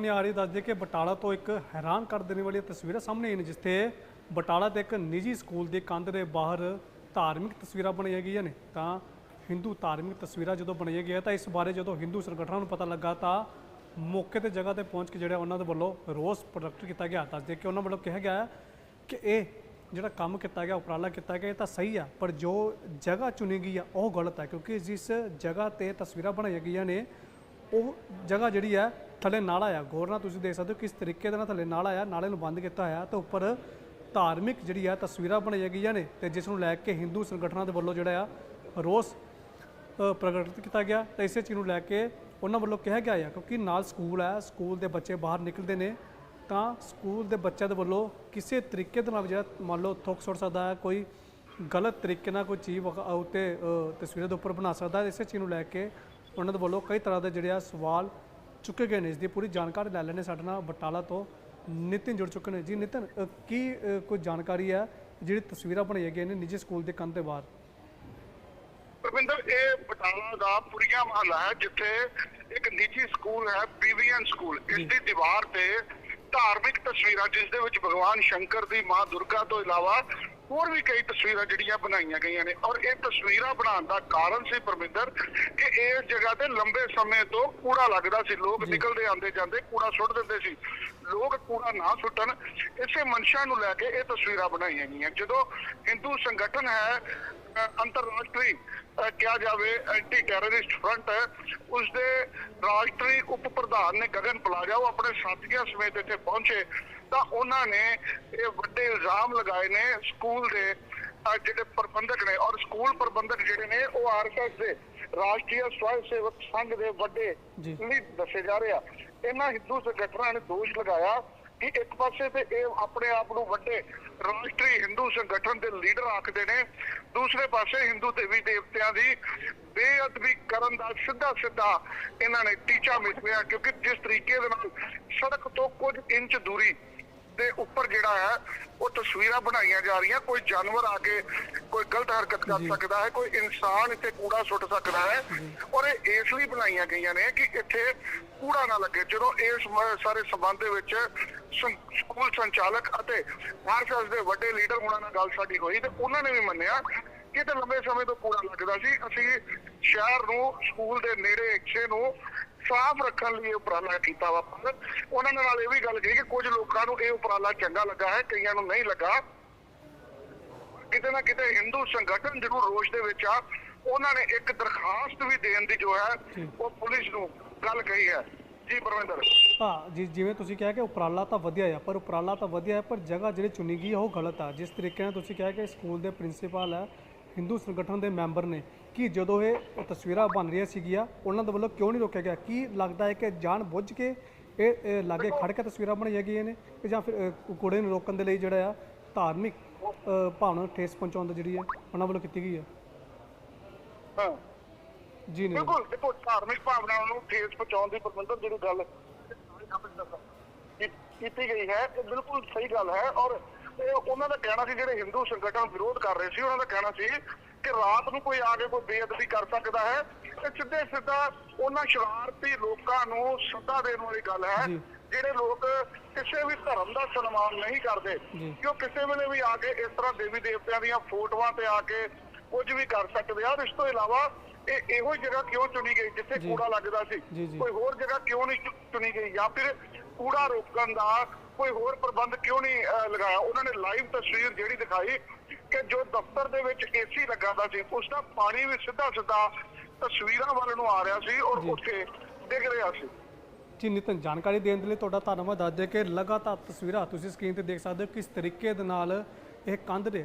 ਨੇ ਆ ਰਹੀ ਦੱਸਦੇ ਕਿ ਬਟਾਲਾ ਤੋਂ ਇੱਕ ਹੈਰਾਨ ਕਰ ਦੇਣ ਵਾਲੀ ਤਸਵੀਰਾਂ ਸਾਹਮਣੇ ਆਈਆਂ ਨੇ, ਜਿੱਥੇ ਬਟਾਲਾ ਦੇ ਇੱਕ ਨਿੱਜੀ ਸਕੂਲ ਦੀ ਕੰਧ ਦੇ ਬਾਹਰ ਧਾਰਮਿਕ ਤਸਵੀਰਾਂ ਬਣਾਈਆਂ ਗਈਆਂ ਨੇ। ਤਾਂ ਹਿੰਦੂ ਧਾਰਮਿਕ ਤਸਵੀਰਾਂ ਜਦੋਂ ਬਣਾਈਆਂ ਗਈਆਂ, ਤਾਂ ਇਸ ਬਾਰੇ ਜਦੋਂ ਹਿੰਦੂ ਸੰਗਠਨਾਂ ਨੂੰ ਪਤਾ ਲੱਗਾ, ਤਾਂ ਮੌਕੇ ਤੇ ਜਗ੍ਹਾ ਤੇ ਪਹੁੰਚ ਕੇ ਜਿਹੜਾ ਉਹਨਾਂ ਦੇ ਵੱਲੋਂ ਰੋਸ ਪ੍ਰਗਟ ਕੀਤਾ ਗਿਆ। ਦੱਸਦੇ ਕਿ ਉਹਨਾਂ ਵੱਲੋਂ ਕਿਹਾ ਗਿਆ ਕਿ ਇਹ ਜਿਹੜਾ ਕੰਮ ਕੀਤਾ ਗਿਆ, ਉਪਰਾਲਾ ਕੀਤਾ ਗਿਆ, ਇਹ ਤਾਂ ਸਹੀ ਆ, ਪਰ ਜੋ ਜਗ੍ਹਾ ਚੁਣੀ ਗਈ ਆ, ਉਹ ਗਲਤ ਹੈ ਕਿਉਂਕਿ ਜਿਸ ਜਗ੍ਹਾ ਤੇ ਤਸਵੀਰਾਂ ਬਣਾਈਆਂ ਗਈਆਂ ਨੇ, ਉਹ ਜਗ੍ਹਾ ਜਿਹੜੀ ਹੈ ਥੱਲੇ ਨਾਲਾ ਆ ਗੌਰ ਨਾਲ ਤੁਸੀਂ ਦੇਖ ਸਕਦੇ ਹੋ ਕਿਸ ਤਰੀਕੇ ਦੇ ਨਾਲ ਥੱਲੇ ਨਾਲਾ ਆ ਨਾਲੇ ਨੂੰ ਬੰਦ ਕੀਤਾ ਹੋਇਆ। ਤੇ ਉੱਪਰ ਧਾਰਮਿਕ ਜਿਹੜੀ ਆ ਤਸਵੀਰਾਂ ਬਣਾਈਆਂ ਗਈਆਂ ਨੇ ਤੇ ਜਿਸ ਨੂੰ ਲੈ ਕੇ ਹਿੰਦੂ ਸੰਗਠਨਾਂ ਦੇ ਵੱਲੋਂ ਜਿਹੜਾ ਆ ਰੋਸ ਪ੍ਰਗਟ ਕੀਤਾ ਗਿਆ। ਤੇ ਇਸੇ ਚੀਜ਼ ਨੂੰ ਲੈ ਕੇ ਉਹਨਾਂ ਵੱਲੋਂ ਕਿਹਾ ਗਿਆ ਆ ਕਿਉਂਕਿ ਨਾਲ ਸਕੂਲ ਹੈ ਸਕੂਲ ਦੇ ਬੱਚੇ ਬਾਹਰ ਨਿਕਲਦੇ ਨੇ, ਤਾਂ ਸਕੂਲ ਦੇ ਬੱਚਿਆਂ ਦੇ ਵੱਲੋਂ ਕਿਸੇ ਤਰੀਕੇ ਦੇ ਨਾਲ ਜਿਹੜਾ ਮੰਨ ਲਓ ਥੁੱਕ ਸੁੱਟ ਸਕਦਾ ਹੈ ਕੋਈ ਗਲਤ ਤਰੀਕੇ ਨਾਲ ਕੋਈ ਚੀਜ਼ ਵਖ- ਉੱਤੇ ਤਸਵੀਰਾਂ ਦੇ ਉੱਪਰ ਬਣਾ ਸਕਦਾ ਇਸੇ ਚੀਜ਼ ਨੂੰ ਲੈ ਕੇ ਉਹਨਾਂ ਦੇ ਵੱਲੋਂ ਕਈ ਤਰ੍ਹਾਂ ਦੇ ਜਿਹੜੇ ਆ ਸਵਾਲ ਚੁੱਕੇ ਗਏ ਨੇ ਇਸ ਦੀ ਪੂਰੀ ਜਾਣਕਾਰੀ ਲੈ ਲੈਣੇ ਸਾਡੇ ਨਾਲ ਬਟਾਲਾ ਤੋਂ ਨਿਤਿਨ ਜੁੜ ਚੁੱਕੇ ਨੇ। ਜੀ ਨਿਤਿਨ ਅ, ਕੀ ਅ, ਕੋਈ ਜਾਣਕਾਰੀ ਹੈ ਜਿਹੜੀ ਤਸਵੀਰਾਂ ਬਣਾਈਆਂ ਗਈਆਂ ਨੇ ਨਿੱਜੀ ਸਕੂਲ ਦੇ ਕੰਧ ਦੇ ਬਾਹਰ? ਰਵਿੰਦਰ ਇਹ ਬਟਾਲਾ ਦਾ ਪੁਰੀਆ ਮਹੱਲਾ ਹੈ ਜਿੱਥੇ ਇੱਕ ਨਿੱਜੀ ਸਕੂਲ ਹੈ ਬੀਵੀਐਨ ਸਕੂਲ। ਇਸ ਦੀ ਦੀਵਾਰ ਤੇ ਧਾਰਮਿਕ ਤਸਵੀਰਾਂ ਜਿਸ ਦੇ ਵਿੱਚ ਭਗਵਾਨ ਸ਼ੰਕਰ ਦੀ ਮਾਂ ਦੁਰਗਾ ਤੋਂ ਇਲਾਵਾ ਹੋਰ ਵੀ ਕਈ ਤਸਵੀਰਾਂ ਜਿਹੜੀਆਂ ਬਣਾਈਆਂ ਗਈਆਂ ਨੇ ਔਰ ਇਹ ਤਸਵੀਰਾਂ ਬਣਾਉਣ ਦਾ ਕਾਰਨ ਸੀ ਪਰਮਿੰਦਰ ਕਿ ਇਸ ਜਗ੍ਹਾ ਤੇ ਲੰਬੇ ਸਮੇਂ ਤੋਂ ਕੂੜਾ ਲੱਗਦਾ ਸੀ। ਲੋਕ ਨਿਕਲਦੇ ਆਉਂਦੇ ਜਾਂਦੇ ਕੂੜਾ ਸੁੱਟ ਦਿੰਦੇ ਸੀ। ਲੋਕ ਕੂੜਾ ਨਾ ਸੁੱਟਣ ਇਸੇ ਮਨਸ਼ਾ ਨੂੰ ਲੈ ਕੇ ਇਹ ਤਸਵੀਰਾਂ ਬਣਾਈਆਂ ਗਈਆਂ। ਜਦੋਂ ਹਿੰਦੂ ਸੰਗਠਨ ਹੈ ਅੰਤਰਰਾਸ਼ਟਰੀ ਕਿਹਾ ਜਾਵੇ ਐਂਟੀ ਟੈਰਰਿਸਟ ਫਰੰਟ ਉਸ ਦੇ ਰਾਸ਼ਟਰੀ ਉਪ ਪ੍ਰਧਾਨ ਨੇ ਗਗਨ ਪਲਾਜਾ ਉਹ ਆਪਣੇ ਸਾਥੀਆਂ ਸਮੇਤ ਇੱਥੇ ਪਹੁੰਚੇ। ਤਾਂ ਉਹਨਾਂ ਨੇ ਇਹ ਵੱਡੇ ਇਲਜ਼ਾਮ ਲਗਾਏ ਨੇ ਸਕੂਲ ਦੇ ਜਿਹੜੇ ਪ੍ਰਬੰਧਕ ਨੇ ਔਰ ਸਕੂਲ ਪ੍ਰਬੰਧਕ ਜਿਹੜੇ ਨੇ ਉਹ ਆਰਐਸਐਸ ਦੇ ਰਾਸ਼ਟਰੀ ਸਵੈ ਸੇਵਕ ਸੰਘ ਦੇ ਵੱਡੇ ਜੀ। ਨਹੀਂ ਦੱਸੇ ਜਾ ਰਹੇ ਆ ਇਹਨਾਂ ਹਿੰਦੂ ਸੰਗਠਨਾਂ ਨੇ ਦੋਸ਼ ਲਗਾਇਆ ਕਿ ਇੱਕ ਪਾਸੇ ਤੇ ਇਹ ਆਪਣੇ ਆਪ ਨੂੰ ਵੱਡੇ ਰਾਸ਼ਟਰੀ ਹਿੰਦੂ ਸੰਗਠਨ ਦੇ ਲੀਡਰ ਆਖਦੇ ਨੇ ਦੂਸਰੇ ਪਾਸੇ ਹਿੰਦੂ ਦੇਵੀ ਦੇਵਤਿਆਂ ਦੀ ਬੇਅਦਬੀ ਕਰਨ ਦਾ ਸਿੱਧਾ ਸਿੱਧਾ ਇਹਨਾਂ ਨੇ ਟੀਚਾ ਮਿਥਿਆ ਕਿਉਂਕਿ ਜਿਸ ਤਰੀਕੇ ਦੇ ਨਾਲ ਸੜਕ ਤੋਂ ਕੁਝ ਇੰਚ ਦੂਰੀ ਦੇ ਉੱਪਰ ਜਿਹੜਾ ਹੈ ਉਹ ਤਸਵੀਰਾਂ ਬਣਾਈਆਂ ਜਾ ਰਹੀਆਂ। ਕੋਈ ਜਾਨਵਰ ਆ ਕੇ ਕੋਈ ਗਲਤ ਹਰਕਤ ਕਰ। ਸਕਦਾ ਹੈ ਕੋਈ ਇਨਸਾਨ ਇੱਥੇ ਕੂੜਾ ਸੁੱਟ ਸਕਦਾ ਹੈ। ਔਰ ਇਹ ਇਸ ਲਈ ਬਣਾਈਆਂ ਗਈਆਂ ਨੇ ਕਿ ਇੱਥੇ ਕੂੜਾ ਨਾ ਲੱਗੇ। ਜਦੋਂ ਇਸ ਸਾਰੇ ਸਬੰਧ ਦੇ ਵਿੱਚ ਸਕੂਲ ਸੰਚਾਲਕ ਅਤੇ ਆਰਐਸਐਸ ਦੇ ਵੱਡੇ ਲੀਡਰ ਉਹਨਾਂ ਨਾਲ ਗੱਲ ਸਾਡੀ ਹੋਈ ਤੇ ਉਹਨਾਂ ਨੇ ਵੀ ਮੰਨਿਆ ਕਿ ਤੇ ਲੰਬੇ ਸਮੇਂ ਤੋਂ ਕੂੜਾ ਲੱਗਦਾ ਸੀ। ਅਸੀਂ ਸ਼ਹਿਰ ਨੂੰ ਸਕੂਲ ਦੇ ਨੇੜੇ ਹਿੱਸੇ ਨੂੰ ਸਾਫ਼ ਰੱਖਣ ਲਈ ਇਹ ਉਪਰਾਲਾ ਕੀਤਾ ਵਾ। ਉਹਨਾਂ ਨਾਲ ਇਹ ਵੀ ਗੱਲ ਕਹੀ ਕਿ ਕੁਝ ਲੋਕਾਂ ਨੂੰ ਇਹ ਉਪਰਾਲਾ ਚੰਗਾ ਲੱਗਾ ਹੈ, ਕਈਆਂ ਨੂੰ ਨਹੀਂ ਲੱਗਾ। ਕਿਤੇ ਨਾ ਕਿਤੇ ਹਿੰਦੂ ਸੰਗਠਨ ਜਿਹਨੂੰ ਰੋਸ਼ ਦੇ ਵਿੱਚ ਆ। ਉਹਨਾਂ ਨੇ ਇੱਕ ਦਰਖਾਸਤ ਵੀ ਦੇਣ ਦੀ ਜੋ ਹੈ, ਉਹ ਪੁਲਿਸ ਨੂੰ ਗੱਲ ਕਹੀ ਹੈ। ਜੀ ਪਰਮਿੰਦਰ। ਹਾਂ, ਜੀ, ਜਿਵੇਂ ਤੁਸੀਂ ਕਿਹਾ ਕਿ ਉਪਰਾਲਾ ਤਾਂ ਵਧੀਆ ਆ, ਪਰ ਉਪਰਾਲਾ ਤਾਂ ਵਧੀਆ ਹੈ, ਪਰ ਜਗ੍ਹਾ ਜਿਹੜੀ ਚੁਣੀ ਗਈ ਹੈ ਉਹ ਗਲਤ ਆ। ਜਿਸ ਤਰੀਕੇ ਨਾਲ ਤੁਸੀਂ ਕਿਹਾ ਕਿ ਸਕੂਲ ਦੇ ਪ੍ਰਿੰਸੀਪਲ ਹੈ ਹਿੰਦੂ ਸੰਗਠਨ ਦੇ ਮੈਂਬਰ ਨੇ ਕਿ ਜਦੋਂ ਇਹ ਤਸਵੀਰਾਂ ਬਣ ਰਹੀਆਂ ਸੀਗੀਆਂ ਉਹਨਾਂ ਦੇ ਵੱਲੋਂ ਕਿਉਂ ਨਹੀਂ ਰੋਕਿਆ ਗਿਆ? ਕੀ ਲੱਗਦਾ ਹੈ ਕਿ ਜਾਣ ਬੁੱਝ ਕੇ ਇਹ ਲਾਗੇ ਖੜ ਕੇ ਤਸਵੀਰਾਂ ਬਣਾਈਆਂ ਗਈਆਂ ਨੇ ਜਾਂ ਫਿਰ ਕੂੜੇ ਨੂੰ ਰੋਕਣ ਦੇ ਲਈ ਜਿਹੜਾ ਆ ਧਾਰਮਿਕ ਭਾਵਨਾ ਨੂੰ ਠੇਸ ਪਹੁੰਚਾਉਣ ਦੀ ਜਿਹੜੀ ਹੈ ਉਹਨਾਂ ਵੱਲੋਂ ਕੀਤੀ ਗਈ ਹੈ ਹਾਂ। ਜੀ ਨਹੀਂ। ਬਿਲਕੁਲ ਦੇਖੋ ਧਾਰਮਿਕ ਭਾਵਨਾਵਾਂ ਨੂੰ ਠੇਸ ਪਹੁੰਚਾਉਣ ਦੀ ਪ੍ਰਬੰਧਨ ਜਿਹੜੀ ਗੱਲ ਕੀਤੀ ਗਈ ਹੈ ਇਹ ਬਿਲਕੁਲ ਸਹੀ ਗੱਲ ਹੈ ਔਰ ਇਹ ਉਹਨਾਂ ਦਾ ਕਹਿਣਾ ਸੀ ਜਿਹੜੇ ਹਿੰਦੂ ਸੰਗਠਨ ਵਿਰੋਧ ਕਰ ਰਹੇ ਸੀ ਉਹਨਾਂ ਦਾ ਕਹਿਣਾ ਸੀ ਕਿ ਰਾਤ ਨੂੰ ਕੋਈ ਆ ਕੇ ਕੋਈ ਬੇਅਦਬੀ ਕਰ ਸਕਦਾ ਹੈ ਤੇ ਸਿੱਧੇ ਸਿੱਧਾ ਉਹਨਾਂ ਸ਼ਰਾਰਤੀ ਲੋਕਾਂ ਨੂੰ ਸੱਦਾ ਦੇਣ ਵਾਲੀ ਗੱਲ ਹੈ। ਜਿਹੜੇ ਲੋਕ ਕਿਸੇ ਵੀ ਧਰਮ ਦਾ ਸਨਮਾਨ ਨਹੀਂ ਕਰਦੇ। ਕਿ ਉਹ ਕਿਸੇ ਵੇਲੇ ਵੀ ਆ ਕੇ ਇਸ ਤਰ੍ਹਾਂ ਦੇਵੀ ਦੇਵਤਿਆਂ ਦੀਆਂ ਫੋਟੋਆਂ ਤੇ ਆ ਕੇ ਕੁਝ ਵੀ ਕਰ ਸਕਦੇ ਆ ਇਸ ਤੋਂ ਇਲਾਵਾ ਇਹ ਇਹੋ ਹੀ ਜਗ੍ਹਾ ਕਿਉਂ ਚੁਣੀ ਗਈ ਜਿੱਥੇ। ਕੂੜਾ ਲੱਗਦਾ ਸੀ। ਕੋਈ ਹੋਰ ਜਗ੍ਹਾ ਕਿਉਂ ਨਹੀਂ ਚੁਣੀ ਗਈ ਜਾਂ ਫਿਰ ਕੂੜਾ ਰੋਕਣ ਦਾ ਕੋਈ ਹੋਰ ਪ੍ਰਬੰਧ ਕਿਉਂ ਨਹੀਂ ਲਗਾਇਆ? ਉਹਨਾਂ ਨੇ ਲਾਈਵ ਤਸਵੀਰ ਜਿਹੜੀ ਦਿਖਾਈ ਕਿ ਜੋ ਦਫ਼ਤਰ ਦੇ ਵਿੱਚ ਏਸੀ ਲੱਗਾ ਦਾ ਸੀ ਉਸ ਦਾ ਪਾਣੀ ਵੀ ਸਿੱਧਾ ਸਿੱਧਾ ਤਸਵੀਰਾਂ ਵੱਲ ਨੂੰ ਆ ਰਿਹਾ ਸੀ ਔਰ। ਉੱਥੇ ਡਿੱਗ ਰਿਹਾ ਸੀ। ਜੀ ਨਿਤਨ ਜਾਣਕਾਰੀ ਦੇਣ ਦੇ ਲਈ ਤੁਹਾਡਾ ਧੰਨਵਾਦ। ਦੱਸਦੇ ਕਿ ਲਗਾਤਾਰ ਤਸਵੀਰਾਂ ਤੁਸੀਂ ਸਕਰੀਨ ਤੇ ਦੇਖ ਸਕਦੇ ਹੋ ਕਿਸ ਤਰੀਕੇ ਦੇ ਨਾਲ ਇਹ ਕੰਧ ਦੇ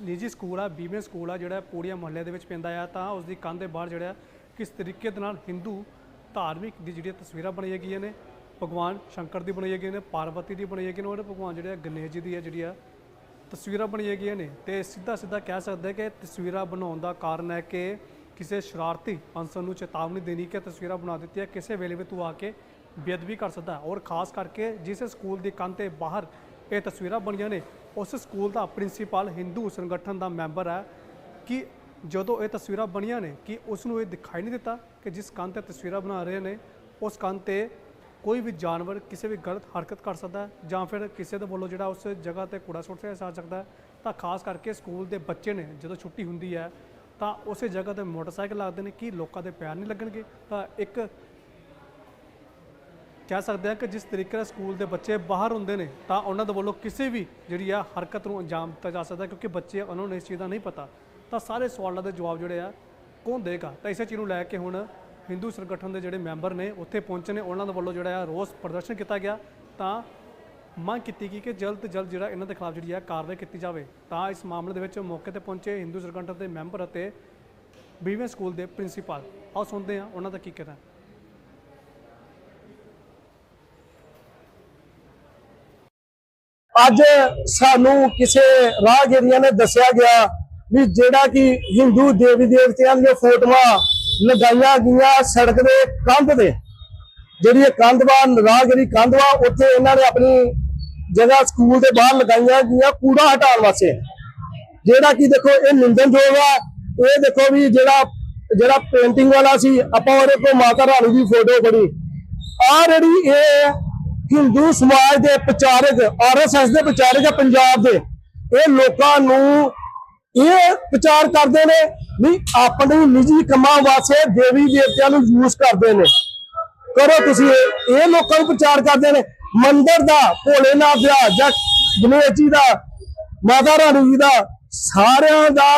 ਨਿੱਜੀ ਸਕੂਲ ਆ ਬੀਬੀ ਸਕੂਲ ਆ ਜਿਹੜਾ ਪੂੜੀਆਂ ਮੁਹੱਲੇ ਦੇ ਵਿੱਚ ਪੈਂਦਾ ਆ ਤਾਂ ਉਸ ਦੀ ਕੰਧ ਦੇ ਬਾਹਰ ਜਿਹੜਾ ਕਿਸ ਤਰੀਕੇ ਦੇ ਨਾਲ ਹਿੰਦੂ ਧਾਰਮਿਕ ਦੀ ਜਿਹੜੀਆਂ ਤਸਵੀਰਾਂ ਬਣਾਈਆਂ ਗਈਆਂ ਨੇ ਭਗਵਾਨ ਸ਼ੰਕਰ ਦੀ ਬਣਾਈ ਗਈਆਂ ਨੇ, ਪਾਰਵਤੀ ਦੀ ਬਣਾਈ ਗਈਆਂ ਨੇ ਔਰ ਭਗਵਾਨ ਜਿਹੜੇ ਆ ਗਣੇਸ਼ ਜੀ ਦੀ ਹੈ ਜਿਹੜੀ ਆ ਤਸਵੀਰਾਂ ਬਣਾਈਆਂ ਗਈਆਂ ਨੇ ਤੇ ਸਿੱਧਾ ਸਿੱਧਾ ਕਹਿ ਸਕਦੇ ਕਿ ਤਸਵੀਰਾਂ ਬਣਾਉਣ ਦਾ ਕਾਰਨ ਹੈ ਕਿ ਕਿਸੇ ਸ਼ਰਾਰਤੀ ਅਨਸਰ ਨੂੰ ਚੇਤਾਵਨੀ ਦੇਣੀ ਕਿ ਤਸਵੀਰਾਂ ਬਣਾ ਦਿੱਤੀ ਹੈ ਕਿਸੇ ਵੇਲੇ ਵੀ ਤੂੰ ਆ ਕੇ ਬੇਅਦਬੀ ਕਰ ਸਕਦਾ ਔਰ ਖਾਸ ਕਰਕੇ ਜਿਸ ਸਕੂਲ ਦੀ ਕੰਧ ਤੇ ਬਾਹਰ ਇਹ ਤਸਵੀਰਾਂ ਬਣੀਆਂ ਨੇ, ਉਸ ਸਕੂਲ ਦਾ ਪ੍ਰਿੰਸੀਪਲ ਹਿੰਦੂ ਸੰਗਠਨ ਦਾ ਮੈਂਬਰ ਹੈ ਕਿ ਜਦੋਂ ਇਹ ਤਸਵੀਰਾਂ ਬਣੀਆਂ ਨੇ ਕਿ ਉਸ ਨੂੰ ਇਹ ਦਿਖਾਈ ਨਹੀਂ ਦਿੱਤਾ ਕਿ ਜਿਸ ਕੰਧ ਤੇ ਤਸਵੀਰਾਂ ਬਣਾ ਰਹੇ ਨੇ, ਉਸ ਕੰਧ ਤੇ ਕੋਈ ਵੀ ਜਾਨਵਰ ਕਿਸੇ ਵੀ ਗਲਤ ਹਰਕਤ ਕਰ ਸਕਦਾ ਹੈ ਜਾਂ ਫਿਰ ਕਿਸੇ ਦੇ ਵੱਲੋਂ ਜਿਹੜਾ ਉਸ ਜਗ੍ਹਾ ਤੇ ਕੂੜਾ ਸੁੱਟਿਆ ਜਾ ਸਕਦਾ ਤਾਂ ਖਾਸ ਕਰਕੇ ਸਕੂਲ ਦੇ ਬੱਚੇ ਨੇ ਜਦੋਂ ਛੁੱਟੀ ਹੁੰਦੀ ਹੈ, ਤਾਂ ਉਸੇ ਜਗ੍ਹਾ ਤੇ ਮੋਟਰਸਾਈਕਲ ਲੱਗਦੇ ਨੇ ਕਿ ਲੋਕਾਂ ਦੇ ਪੈਰ ਨਹੀਂ ਲੱਗਣਗੇ। ਤਾਂ ਇੱਕ ਕਹਿ ਸਕਦੇ ਹਾਂ ਕਿ ਜਿਸ ਤਰੀਕੇ ਨਾਲ ਸਕੂਲ ਦੇ ਬੱਚੇ ਬਾਹਰ ਹੁੰਦੇ ਨੇ, ਤਾਂ ਉਹਨਾਂ ਦੇ ਵੱਲੋਂ ਕਿਸੇ ਵੀ ਜਿਹੜੀ ਆ ਹਰਕਤ ਨੂੰ ਅੰਜਾਮ ਦਿੱਤਾ ਜਾ ਸਕਦਾ ਕਿਉਂਕਿ ਬੱਚੇ ਉਹਨਾਂ ਨੂੰ ਇਸ ਚੀਜ਼ ਦਾ ਨਹੀਂ ਪਤਾ। ਤਾਂ ਸਾਰੇ ਸਵਾਲਾਂ ਦੇ ਜਵਾਬ ਜਿਹੜੇ ਆ, ਕੌਣ ਦੇਗਾ? ਤਾਂ ਇਸੇ ਚੀਜ਼ ਨੂੰ ਲੈ ਕੇ ਹੁਣ ਹਿੰਦੂ ਸੰਗਠਨ ਦੇ ਜਿਹੜੇ ਮੈਂਬਰ ਨੇ, ਉੱਥੇ ਪਹੁੰਚੇ ਨੇ। ਉਹਨਾਂ ਦੇ ਵੱਲੋਂ ਜਿਹੜਾ ਆ ਰੋਸ ਪ੍ਰਦਰਸ਼ਨ ਕੀਤਾ ਗਿਆ। ਤਾਂ ਮੰਗ ਕੀਤੀ ਗਈ ਕਿ ਜਲਦ ਤੋਂ ਜਲਦ ਜਿਹੜਾ ਇਹਨਾਂ ਦੇ ਖਿਲਾਫ ਜਿਹੜੀ ਆ ਕਾਰਵਾਈ ਕੀਤੀ ਜਾਵੇ। ਤਾਂ ਇਸ ਮਾਮਲੇ ਦੇ ਵਿੱਚ ਮੌਕੇ ਤੇ ਪਹੁੰਚੇ ਹਿੰਦੂ ਸੰਗਠਨ ਦੇ ਮੈਂਬਰ ਅਤੇ ਬੀਵੇਂ ਸਕੂਲ ਦੇ ਪ੍ਰਿੰਸੀਪਲ। ਆਓ ਸੁਣਦੇ ਹਾਂ ਉਹਨਾਂ ਦਾ ਕੀ ਕਹਿਣਾ ਅੱਜ ਸਾਨੂੰ ਕਿਸੇ ਰਾਹਗੀਰੀਆਂ ਨੇ ਦੱਸਿਆ ਗਿਆ ਵੀ ਜਿਹੜਾ ਕਿ ਹਿੰਦੂ ਦੇਵੀ ਦੇਵਤਿਆਂ ਦੀਆਂ ਫੋਟੋਆਂ ਲਗਾਈਆਂ ਗਈਆਂ ਸੜਕ ਦੇ ਕੰਧ ਤੇ। ਜਿਹੜੀ ਇਹ ਕੰਧ ਵਾ ਰਾਹਗੀਰੀ ਕੰਧ ਵਾ, ਉੱਥੇ ਇਹਨਾਂ ਨੇ ਆਪਣੀ ਜਗ੍ਹਾ ਸਕੂਲ ਦੇ ਬਾਹਰ ਲਗਾਈਆਂ ਗਈਆਂ, ਕੂੜਾ ਹਟਾਉਣ ਵਾਸਤੇ। ਜਿਹੜਾ ਕਿ ਦੇਖੋ, ਇਹ ਨਿੰਦਨਯੋਗ ਆ। ਇਹ ਦੇਖੋ ਵੀ ਜਿਹੜਾ ਜਿਹੜਾ ਪੇਂਟਿੰਗ ਵਾਲਾ ਸੀ, ਆਪਾਂ ਉਹਦੇ ਕੋਲ ਮਾਤਾ ਰਾਣੀ ਦੀ ਫੋਟੋ ਫੜੀ। ਆ ਜਿਹੜੀ ਇਹ ਹਿੰਦੂ ਸਮਾਜ ਦੇ ਪ੍ਰਚਾਰਕ ਆਰਐਸਐਸ ਦੇ ਪ੍ਰਚਾਰਕ ਆ ਪੰਜਾਬ ਦੇ, ਇਹ ਲੋਕਾਂ ਨੂੰ ਇਹ ਪ੍ਰਚਾਰ ਕਰਦੇ ਨੇ ਵੀ ਆਪਣੇ ਨਿੱਜੀ ਕੰਮਾਂ ਵਾਸਤੇ ਦੇਵੀ ਦੇਵਤਿਆਂ ਨੂੰ ਯੂਜ਼ ਕਰਦੇ ਨੇ। ਕਰੋ ਤੁਸੀਂ ਇਹ। ਲੋਕਾਂ ਨੂੰ ਪ੍ਰਚਾਰ ਕਰਦੇ ਨੇ। ਮੰਦਿਰ ਦਾ, ਭੋਲੇਨਾਥ ਦਾ ਜਾਂ ਗਣੇਸ਼ ਜੀ ਦਾ, ਮਾਤਾ ਰਾਣੀ ਜੀ ਦਾ, ਸਾਰਿਆਂ ਦਾ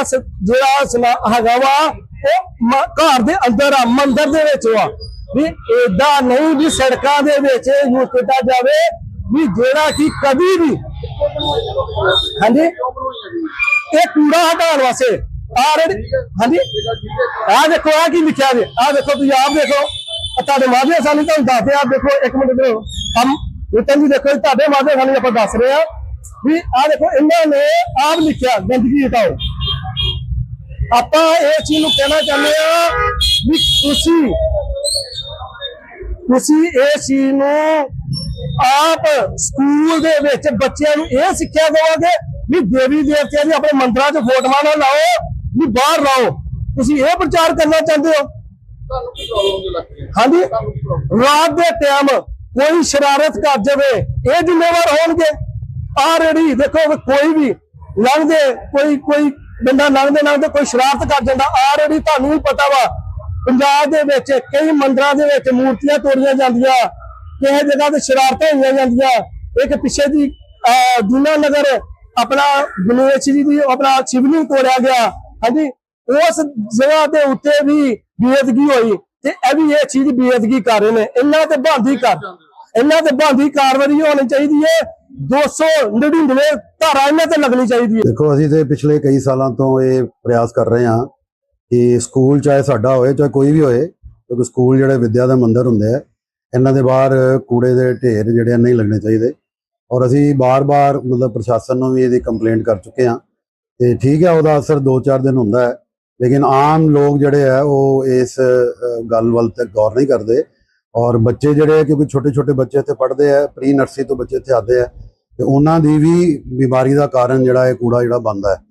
ਜਿਹੜਾ ਹੈਗਾ ਵਾ, ਉਹ ਘਰ ਦੇ ਅੰਦਰ ਆ, ਮੰਦਿਰ ਦੇ ਵਿੱਚ ਵਾ। ਵੀ ਏਦਾਂ ਨਹੀਂ ਵੀ ਸੜਕਾਂ ਦੇ ਵਿੱਚ ਯੂਜ਼ ਕੀਤਾ ਜਾਵੇ, ਵੀ ਜਿਹੜਾ ਕਿ ਕਦੀ ਵੀ ਹਾਂਜੀ? ਇਹ ਕੂੜਾ ਹਟਾਉਣ ਵਾਸਤੇ। ਆ ਰਹੇ ਹਾਂਜੀ? ਆ ਦੇਖੋ ਆ ਕੀ ਲਿਖਿਆ ਜੀ? ਆ ਦੇਖੋ ਤੁਸੀਂ ਆਪ ਦੇਖੋ। ਤੁਹਾਡੇ ਮਾਧਿਅਮ ਸਾਨੂੰ ਤੁਹਾਨੂੰ ਦੱਸਦੇ ਆ ਦੇਖੋ ਇੱਕ ਮਿੰਟ ਦੇਖੋ ਹਮ ਰਿਟਨ ਜੀ ਦੇਖੋ ਤੁਹਾਡੇ ਮਾਧਿਅਮ ਸਾਨੂੰ ਆਪਾਂ ਦੱਸ ਰਹੇ ਆ ਵੀ ਆ ਦੇਖੋ ਇਹਨਾਂ ਨੇ ਆਪ ਲਿਖਿਆ ਗੰਦਗੀ ਹਟਾਓ। ਆਪਾਂ ਇਹ ਚੀਜ਼ ਨੂੰ ਕਹਿਣਾ ਚਾਹੁੰਦੇ ਆ ਵੀ ਤੁਸੀਂ ਤੁਸੀਂ ਇਸ ਚੀਜ਼ ਨੂੰ ਆਪ ਸਕੂਲ ਦੇ ਵਿੱਚ ਬੱਚਿਆਂ ਨੂੰ ਇਹ ਸਿੱਖਿਆ ਦੇਵੋਗੇ ਵੀ ਦੇਵੀ ਦੇਵਤਿਆਂ ਦੀ ਆਪਣੇ ਮੰਦਰਾਂ 'ਚ ਫੋਟੋਆਂ ਨਾ ਲਾਓ ਵੀ ਬਾਹਰ ਲਾਓ। ਤੁਸੀਂ ਇਹ ਪ੍ਰਚਾਰ ਕਰਨਾ ਚਾਹੁੰਦੇ ਹੋ? ਹਾਂਜੀ। ਰਾਤ ਦੇ ਟਾਈਮ ਕੋਈ ਸ਼ਰਾਰਤ ਕਰ ਜਾਵੇ ਇਹ ਜ਼ਿੰਮੇਵਾਰ ਹੋਣਗੇ। ਆਲਰੇਡੀ ਦੇਖੋ ਵੀ ਕੋਈ ਵੀ ਲੰਘਦੇ ਕੋਈ ਕੋਈ ਬੰਦਾ ਲੰਘਦੇ ਲੰਘਦੇ ਕੋਈ ਸ਼ਰਾਰਤ ਕਰ ਜਾਂਦਾ। ਆਲਰੇਡੀ ਤੁਹਾਨੂੰ ਵੀ ਪਤਾ ਵਾ ਪੰਜਾਬ ਦੇ ਵਿੱਚ ਕਈ ਮੰਦਰਾਂ ਦੇ ਵਿੱਚ ਮੂਰਤੀਆਂ ਤੋੜੀਆਂ ਜਾਂਦੀਆਂ ਕਿਸੇ ਜਗ੍ਹਾ ਤੇ ਸ਼ਰਾਰਤਾਂ ਹੋਈਆਂ ਜਾਂਦੀਆਂ। ਇੱਕ ਪਿੱਛੇ ਦੀ ਦੀਨਾ ਨਗਰ ਆਪਣਾ ਗਣੇਸ਼ ਦੀ ਆਪਣਾ ਸ਼ਿਵਲਿੰਗ ਤੋੜਿਆ ਗਿਆ। ਹਾਂਜੀ, ਉਸ ਜਗ੍ਹਾ ਦੇ ਉੱਤੇ ਵੀ ਬੇਅਦਗੀ ਹੋਈ ਤੇ ਇਹ ਵੀ ਇਹ ਚੀਜ਼ ਬੇਅਦਗੀ ਕਰ ਰਹੇ ਨੇ। ਇਹਨਾਂ ਤੇ ਬੰਦੀ ਕਰ, ਇਹਨਾਂ ਤੇ ਬੰਦੀ ਕਾਰਵਾਈ ਹੋਣੀ ਚਾਹੀਦੀ ਹੈ। 299 ਧਾਰਾ ਇਹਨਾਂ ਤੇ ਲੱਗਣੀ ਚਾਹੀਦੀ ਹੈ। ਦੇਖੋ, ਅਸੀਂ ਤੇ ਪਿਛਲੇ ਕਈ ਸਾਲਾਂ ਤੋਂ ਇਹ ਪ੍ਰਯਾਸ ਕਰ ਰਹੇ ਹਾਂ ਕਿ ਸਕੂਲ ਚਾਹੇ ਸਾਡਾ ਹੋਏ, ਚਾਹੇ ਕੋਈ ਵੀ ਹੋਏ, ਕਿਉਂਕਿ ਸਕੂਲ ਜਿਹੜੇ ਵਿਦਿਆ ਦੇ ਮੰਦਰ ਹੁੰਦੇ ਆ, ਇਹਨਾਂ ਦੇ ਬਾਹਰ ਕੂੜੇ ਦੇ ਢੇਰ ਜਿਹੜੇ ਨਹੀਂ ਲੱਗਣੇ ਚਾਹੀਦੇ। ਔਰ ਅਸੀਂ ਬਾਰ-ਬਾਰ ਮਤਲਬ ਪ੍ਰਸ਼ਾਸਨ ਨੂੰ ਵੀ ਇਹਦੀ ਕੰਪਲੇਂਟ ਕਰ ਚੁੱਕੇ ਹਾਂ। ਤੇ ਠੀਕ ਹੈ, ਉਹਦਾ ਅਸਰ 2-4 ਦਿਨ ਹੁੰਦਾ ਹੈ, ਲੇਕਿਨ ਆਮ ਲੋਕ ਜਿਹੜੇ ਆ ਉਹ ਇਸ ਗੱਲ ਵੱਲ ਤੇ ਗੌਰ ਨਹੀਂ ਕਰਦੇ। ਔਰ ਬੱਚੇ ਜਿਹੜੇ ਕਿਉਂਕਿ ਛੋਟੇ-ਛੋਟੇ ਬੱਚੇ ਇੱਥੇ ਪੜ੍ਹਦੇ ਆ ਪ੍ਰੀ ਨਰਸਰੀ ਤੋਂ ਬੱਚੇ ਇੱਥੇ ਆਉਂਦੇ ਆ ਤੇ ਉਹਨਾਂ ਦੀ ਵੀ ਬਿਮਾਰੀ ਦਾ ਕਾਰਨ ਜਿਹੜਾ ਇਹ ਕੂੜਾ ਜਿਹੜਾ ਬਣਦਾ ਹੈ।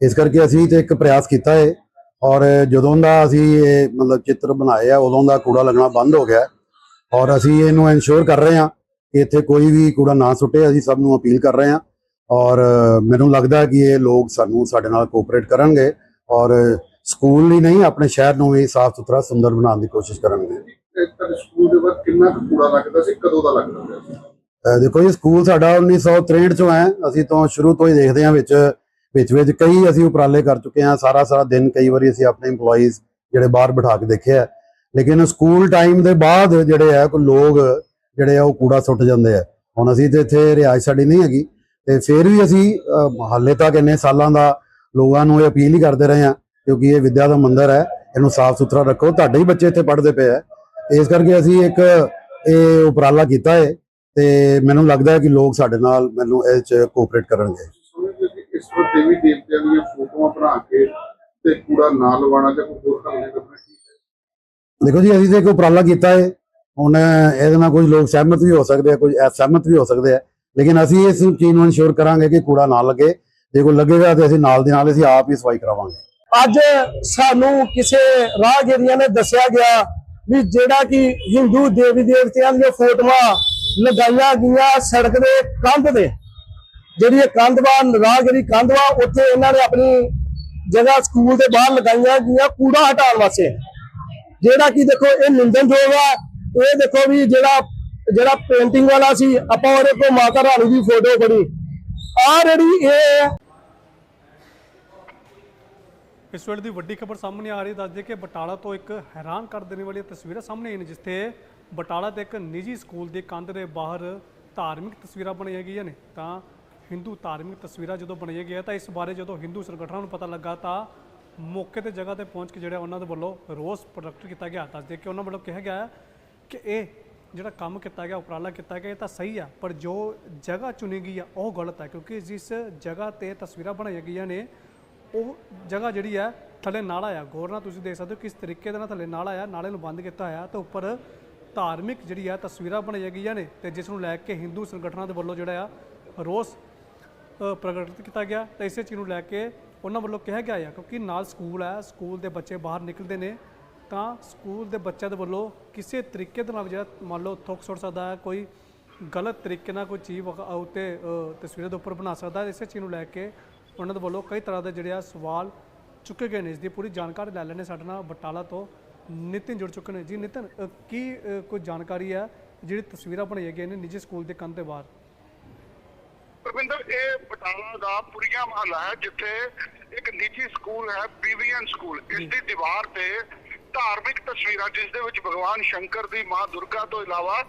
ਇਸ ਕਰਕੇ ਅਸੀਂ ਤੇ ਇੱਕ ਪ੍ਰਯਾਸ ਕੀਤਾ ਹੈ, ਔਰ ਜਦੋਂ ਦਾ ਅਸੀਂ ਇਹ ਮਤਲਬ ਚਿੱਤਰ ਬਣਾਏ ਆ, ਉਦੋਂ ਦਾ ਕੂੜਾ ਲੱਗਣਾ ਬੰਦ ਹੋ ਗਿਆ ਔਰ ਅਸੀਂ ਇਹਨੂੰ ਇਨਸ਼ੋਰ ਕਰ ਰਹੇ ਹਾਂ ਕਿ ਇੱਥੇ ਕੋਈ ਵੀ ਕੂੜਾ ਨਾ ਸੁੱਟੇ ਅਸੀਂ ਸਭ ਨੂੰ ਅਪੀਲ ਕਰ ਰਹੇ ਹਾਂ। ਔਰ ਮੈਨੂੰ ਲੱਗਦਾ ਹੈ ਕਿ ਇਹ ਲੋਕ ਸਾਨੂੰ ਸਾਡੇ ਨਾਲ ਕੋਆਪਰੇਟ ਕਰਨਗੇ ਔਰ ਸਕੂਲ ਹੀ ਨਹੀਂ ਆਪਣੇ ਸ਼ਹਿਰ ਨੂੰ ਵੀ ਸਾਫ਼ ਸੁਥਰਾ ਸੁੰਦਰ ਬਣਾਉਣ ਦੀ ਕੋਸ਼ਿਸ਼ ਕਰਨਗੇ। ਇਹ ਤੁਹਾਡੇ ਸਕੂਲ ਦੇ ਬਾਅਦ ਕਿੰਨਾ ਕੁ ਕੂੜਾ ਲੱਗਦਾ ਸੀ? ਕਦੋਂ ਦਾ ਲੱਗਦਾ ਪਿਆ ਸੀ? ਅਹ ਦੇਖੋ ਜੀ ਸਕੂਲ ਸਾਡਾ 1963 ਚੋਂ ਹੈ। ਅਸੀਂ ਤੋਂ ਸ਼ੁਰੂ ਤੋਂ ਹੀ ਦੇਖਦੇ ਹਾਂ ਵਿੱਚ ਵਿੱਚ ਵਿੱਚ ਕਈ ਅਸੀਂ ਉਪਰਾਲੇ ਕਰ ਚੁੱਕੇ ਹਾਂ। ਸਾਰਾ ਸਾਰਾ ਦਿਨ ਕਈ ਵਾਰੀ ਅਸੀਂ ਆਪਣੇ EMPLOYEES ਜਿਹੜੇ ਬਾਹਰ ਬਿਠਾ ਕੇ ਦੇਖਿਆ। ਹੈ। ਲੇਕਿਨ ਸਕੂਲ ਟਾਈਮ ਦੇ ਬਾਅਦ ਜਿਹੜੇ ਆ ਕੋਈ ਲੋਕ ਜਿਹੜੇ ਆ ਉਹ ਕੂੜਾ ਸੁੱਟ ਜਾਂਦੇ ਆ। ਹੁਣ ਅਸੀਂ ਤੇ ਇੱਥੇ ਰਿਹਾਇਸ਼ ਸਾਡੀ ਨਹੀਂ ਹੈਗੀ ਤੇ ਫਿਰ ਵੀ ਅਸੀਂ ਹਾਲੇ ਤੱਕ ਇੰਨੇ ਸਾਲਾਂ ਦਾ ਲੋਕਾਂ ਨੂੰ ਇਹ ਅਪੀਲ ਹੀ ਕਰਦੇ ਰਹੇ ਹਾਂ ਕਿਉਂਕਿ ਇਹ ਵਿਦਿਆ ਦਾ ਮੰਦਿਰ ਹੈ ਇਹਨੂੰ ਸਾਫ਼ ਸੁਥਰਾ ਰੱਖੋ। ਤੁਹਾਡੇ ਹੀ ਬੱਚੇ ਇੱਥੇ ਪੜ੍ਹਦੇ ਪਏ ਆ। ਇਸ ਕਰਕੇ ਅਸੀਂ ਇੱਕ ਇਹ ਉਪਰਾਲਾ ਕੀਤਾ ਹੈ ਤੇ ਮੈਨੂੰ ਲੱਗਦਾ ਹੈ ਕਿ ਲੋਕ ਸਾਡੇ ਨਾਲ ਮੈਨੂੰ ਇਹ ਚ ਕੋਆਪਰੇਟ ਕਰਨਗੇ। ਸਮਝਦੇ ਕਿ ਇਸ ਵਾਰ ਦੇਵੀ ਦੇਵਤਿਆਂ ਦੀਆਂ ਫੋਟੋਆਂ ਬਣਾ ਕੇ ਤੇ ਕੂੜਾ ਨਾ ਲਵਾਉਣਾ ਜਾਂ ਕੋਈ ਹੋਰ ਕੰਮ ਨਹੀਂ ਕਰਨਾ ਠੀਕ ਹੈ? ਦੇਖੋ ਜੀ ਅਸੀਂ ਤੇ ਇੱਕ ਉਪਰਾਲਾ ਕੀਤਾ ਹੈ ਹੁਣ ਇਹਦੇ ਨਾਲ ਕੁਝ ਲੋਕ ਸਹਿਮਤ ਵੀ ਹੋ ਸਕਦੇ ਆ, ਕੁਝ ਅਸਹਿਮਤ ਵੀ ਹੋ ਸਕਦੇ ਆ। ਲੇਕਿਨ ਅਸੀਂ ਇਸ ਚੀਜ਼ ਨੂੰ ਇਨਸ਼ੋਰ ਕਰਾਂਗੇ ਕਿ ਕੂੜਾ ਨਾ ਲੱਗੇ। ਜੇ ਕੋਈ ਲੱਗੇਗਾ ਤੇ ਅਸੀਂ ਨਾਲ ਦੀ ਨਾਲ ਅਸੀਂ ਆਪ ਹੀ ਸਫ਼ਾਈ ਕਰਾਵਾਂਗੇ। ਅੱਜ ਸਾਨੂੰ ਕਿਸੇ ਰਾਹਗੀਰੀਆਂ ਨੇ ਦੱਸਿਆ ਗਿਆ ਵੀ ਜਿਹੜਾ ਕਿ ਹਿੰਦੂ ਦੇਵੀ ਦੇਵਤਿਆਂ ਦੀਆਂ ਫੋਟੋਆਂ ਲਗਾਈਆਂ ਗਈਆਂ ਸੜਕ ਦੇ ਕੰਧ ਤੇ। ਜਿਹੜੀ ਇਹ ਕੰਧ ਵਾ ਰਾਹਗੀਰੀ ਕੰਧ ਵਾ ਉੱਥੇ ਇਹਨਾਂ ਨੇ ਆਪਣੀ ਜਗ੍ਹਾ ਸਕੂਲ ਦੇ ਬਾਹਰ ਲਗਾਈਆਂ ਗਈਆਂ ਕੂੜਾ ਹਟਾਉਣ ਵਾਸਤੇ। ਜਿਹੜਾ ਕਿ ਦੇਖੋ, ਇਹ ਨਿੰਦਨਯੋਗ ਆ। ਇਹ ਦੇਖੋ ਵੀ ਜਿਹੜਾ ਜਿਹੜਾ ਪੇਂਟਿੰਗ ਵਾਲਾ ਸੀ, ਆਪਾਂ ਉਹਦੇ ਕੋਲ ਮਾਤਾ ਰਾਣੀ ਦੀ ਫੋਟੋ ਫੜੀ। ਆ ਜਿਹੜੀ ਇਹ ਇਸ ਵੇਲੇ ਦੀ ਵੱਡੀ ਖਬਰ ਸਾਹਮਣੇ ਆ ਰਹੀ ਹੈ। ਕਿ ਬਟਾਲਾ ਤੋਂ ਇੱਕ ਹੈਰਾਨ ਕਰ ਦੇਣ ਵਾਲੀ ਤਸਵੀਰਾਂ ਸਾਹਮਣੇ ਆਈਆਂ ਜਿੱਥੇ ਬਟਾਲਾ ਦੇ ਇੱਕ ਨਿੱਜੀ ਸਕੂਲ ਦੀ ਕੰਧ ਦੇ ਬਾਹਰ ਧਾਰਮਿਕ ਤਸਵੀਰਾਂ ਬਣਾਈਆਂ ਗਈਆਂ ਨੇ। ਤਾਂ ਹਿੰਦੂ ਧਾਰਮਿਕ ਤਸਵੀਰਾਂ ਜਦੋਂ ਬਣਾਈਆਂ ਗਈਆਂ, ਤਾਂ ਇਸ ਬਾਰੇ ਜਦੋਂ ਹਿੰਦੂ ਸੰਗਠਨਾਂ ਨੂੰ ਪਤਾ ਲੱਗਾ, ਤਾਂ ਮੌਕੇ ਤੇ ਜਗ੍ਹਾ ਤੇ ਪਹੁੰਚ ਕੇ ਜਿਹੜਾ ਉਹਨਾਂ ਦੇ ਵੱਲੋਂ ਰੋਸ ਪ੍ਰਗਟ ਕੀਤਾ ਗਿਆ। ਦੱਸ ਦੇ ਕਿ ਉਹਨਾਂ ਵੱਲੋਂ ਕਿਹਾ ਗਿਆ ਕਿ ਇਹ ਜਿਹੜਾ ਕੰਮ ਕੀਤਾ ਗਿਆ ਉਪਰਾਲਾ ਕੀਤਾ ਗਿਆ ਇਹ ਤਾਂ ਸਹੀ ਆ ਪਰ ਜੋ ਜਗ੍ਹਾ ਚੁਣੀ ਗਈ ਆ ਉਹ ਗਲਤ ਹੈ ਕਿਉਂਕਿ ਜਿਸ ਜਗ੍ਹਾ ਤੇ ਤਸਵੀਰਾਂ ਬਣਾਈਆਂ ਗਈਆਂ ਨੇ ਉਹ ਜਗ੍ਹਾ ਜਿਹੜੀ ਹੈ ਥੱਲੇ ਨਾਲਾ ਆ। ਗੌਰ ਨਾਲ ਤੁਸੀਂ ਦੇਖ ਸਕਦੇ ਹੋ ਕਿਸ ਤਰੀਕੇ ਦੇ ਨਾਲ ਥੱਲੇ ਨਾਲਾ ਆ ਨਾਲੇ ਨੂੰ ਬੰਦ ਕੀਤਾ ਹੋਇਆ ਤੇ ਉੱਪਰ ਧਾਰਮਿਕ ਜਿਹੜੀ ਆ ਤਸਵੀਰਾਂ ਬਣਾਈਆਂ ਗਈਆਂ ਨੇ ਤੇ ਜਿਸ ਨੂੰ ਲੈ ਕੇ ਹਿੰਦੂ ਸੰਗਠਨਾਂ ਦੇ ਵੱਲੋਂ ਜਿਹੜਾ ਆ ਰੋਸ ਅ, ਪ੍ਰਗਟ ਕੀਤਾ ਗਿਆ ਤੇ ਇਸੇ ਚੀਜ਼ ਨੂੰ ਲੈ ਕੇ ਉਹਨਾਂ ਵੱਲੋਂ ਕਿਹਾ ਗਿਆ ਆ ਕਿਉਂਕਿ ਨਾਲ ਸਕੂਲ ਹੈ ਸਕੂਲ ਦੇ ਬੱਚੇ ਬਾਹਰ ਨਿਕਲਦੇ ਨੇ ਤਾਂ ਸਕੂਲ ਦੇ ਬੱਚਿਆਂ ਦੇ ਵੱਲੋਂ ਕਿਸੇ ਤਰੀਕੇ ਦੇ ਨਾਲ ਜਿਹੜਾ ਮੰਨ ਲਓ ਥੁੱਕ ਸੁੱਟ ਸਕਦਾ ਹੈ ਕੋਈ ਗਲਤ ਤਰੀਕੇ ਨਾਲ ਕੋਈ ਚੀਜ਼ ਉੱਤੇ ਤਸਵੀਰਾਂ ਦੇ ਉੱਪਰ ਬਣਾ ਸਕਦਾ ਹੈ ਇਸੇ ਚੀਜ਼ ਨੂੰ ਲੈ ਕੇ ਉਹਨਾਂ ਦੇ ਵੱਲੋਂ ਕਈ ਤਰ੍ਹਾਂ ਦੇ ਜਿਹੜੇ ਆ ਸਵਾਲ ਚੁੱਕੇ ਗਏ ਨੇ। ਇਸ ਦੀ ਪੂਰੀ ਜਾਣਕਾਰੀ ਲੈ ਲੈਣੇ ਸਾਡੇ ਨਾਲ ਬਟਾਲਾ ਤੋਂ ਨਿਤਿਨ ਜੁੜ ਚੁੱਕੇ ਨੇ। ਜੀ ਨਿਤਿਨ ਕੀ ਕੋਈ ਜਾਣਕਾਰੀ ਹੈ ਜਿਹੜੀ ਤਸਵੀਰਾਂ ਬਣਾਈਆਂ ਗਈਆਂ ਨੇ ਨਿੱਜੀ ਸਕੂਲ ਦੇ ਕੰਧ ਦੇ ਬਾਹਰ? ਰਵਿੰਦਰ ਇਹ ਬਟਾਲਾ ਦਾ ਪੁਰੀਆ ਮਹੱਲਾ ਹੈ ਜਿੱਥੇ ਇੱਕ ਨਿੱਜੀ ਸਕੂਲ ਹੈ ਬੀਵੀਐਨ ਸਕੂਲ। ਇਸ ਦੀ ਦੀਵਾਰ ਤੇ ਧਾਰਮਿਕ ਤਸਵੀਰਾਂ ਜਿਸ ਦੇ ਵਿੱਚ ਭਗਵਾਨ ਸ਼ੰਕਰ ਦੀ ਮਾਂ ਦੁਰਗਾ ਤੋਂ ਇਲਾਵਾ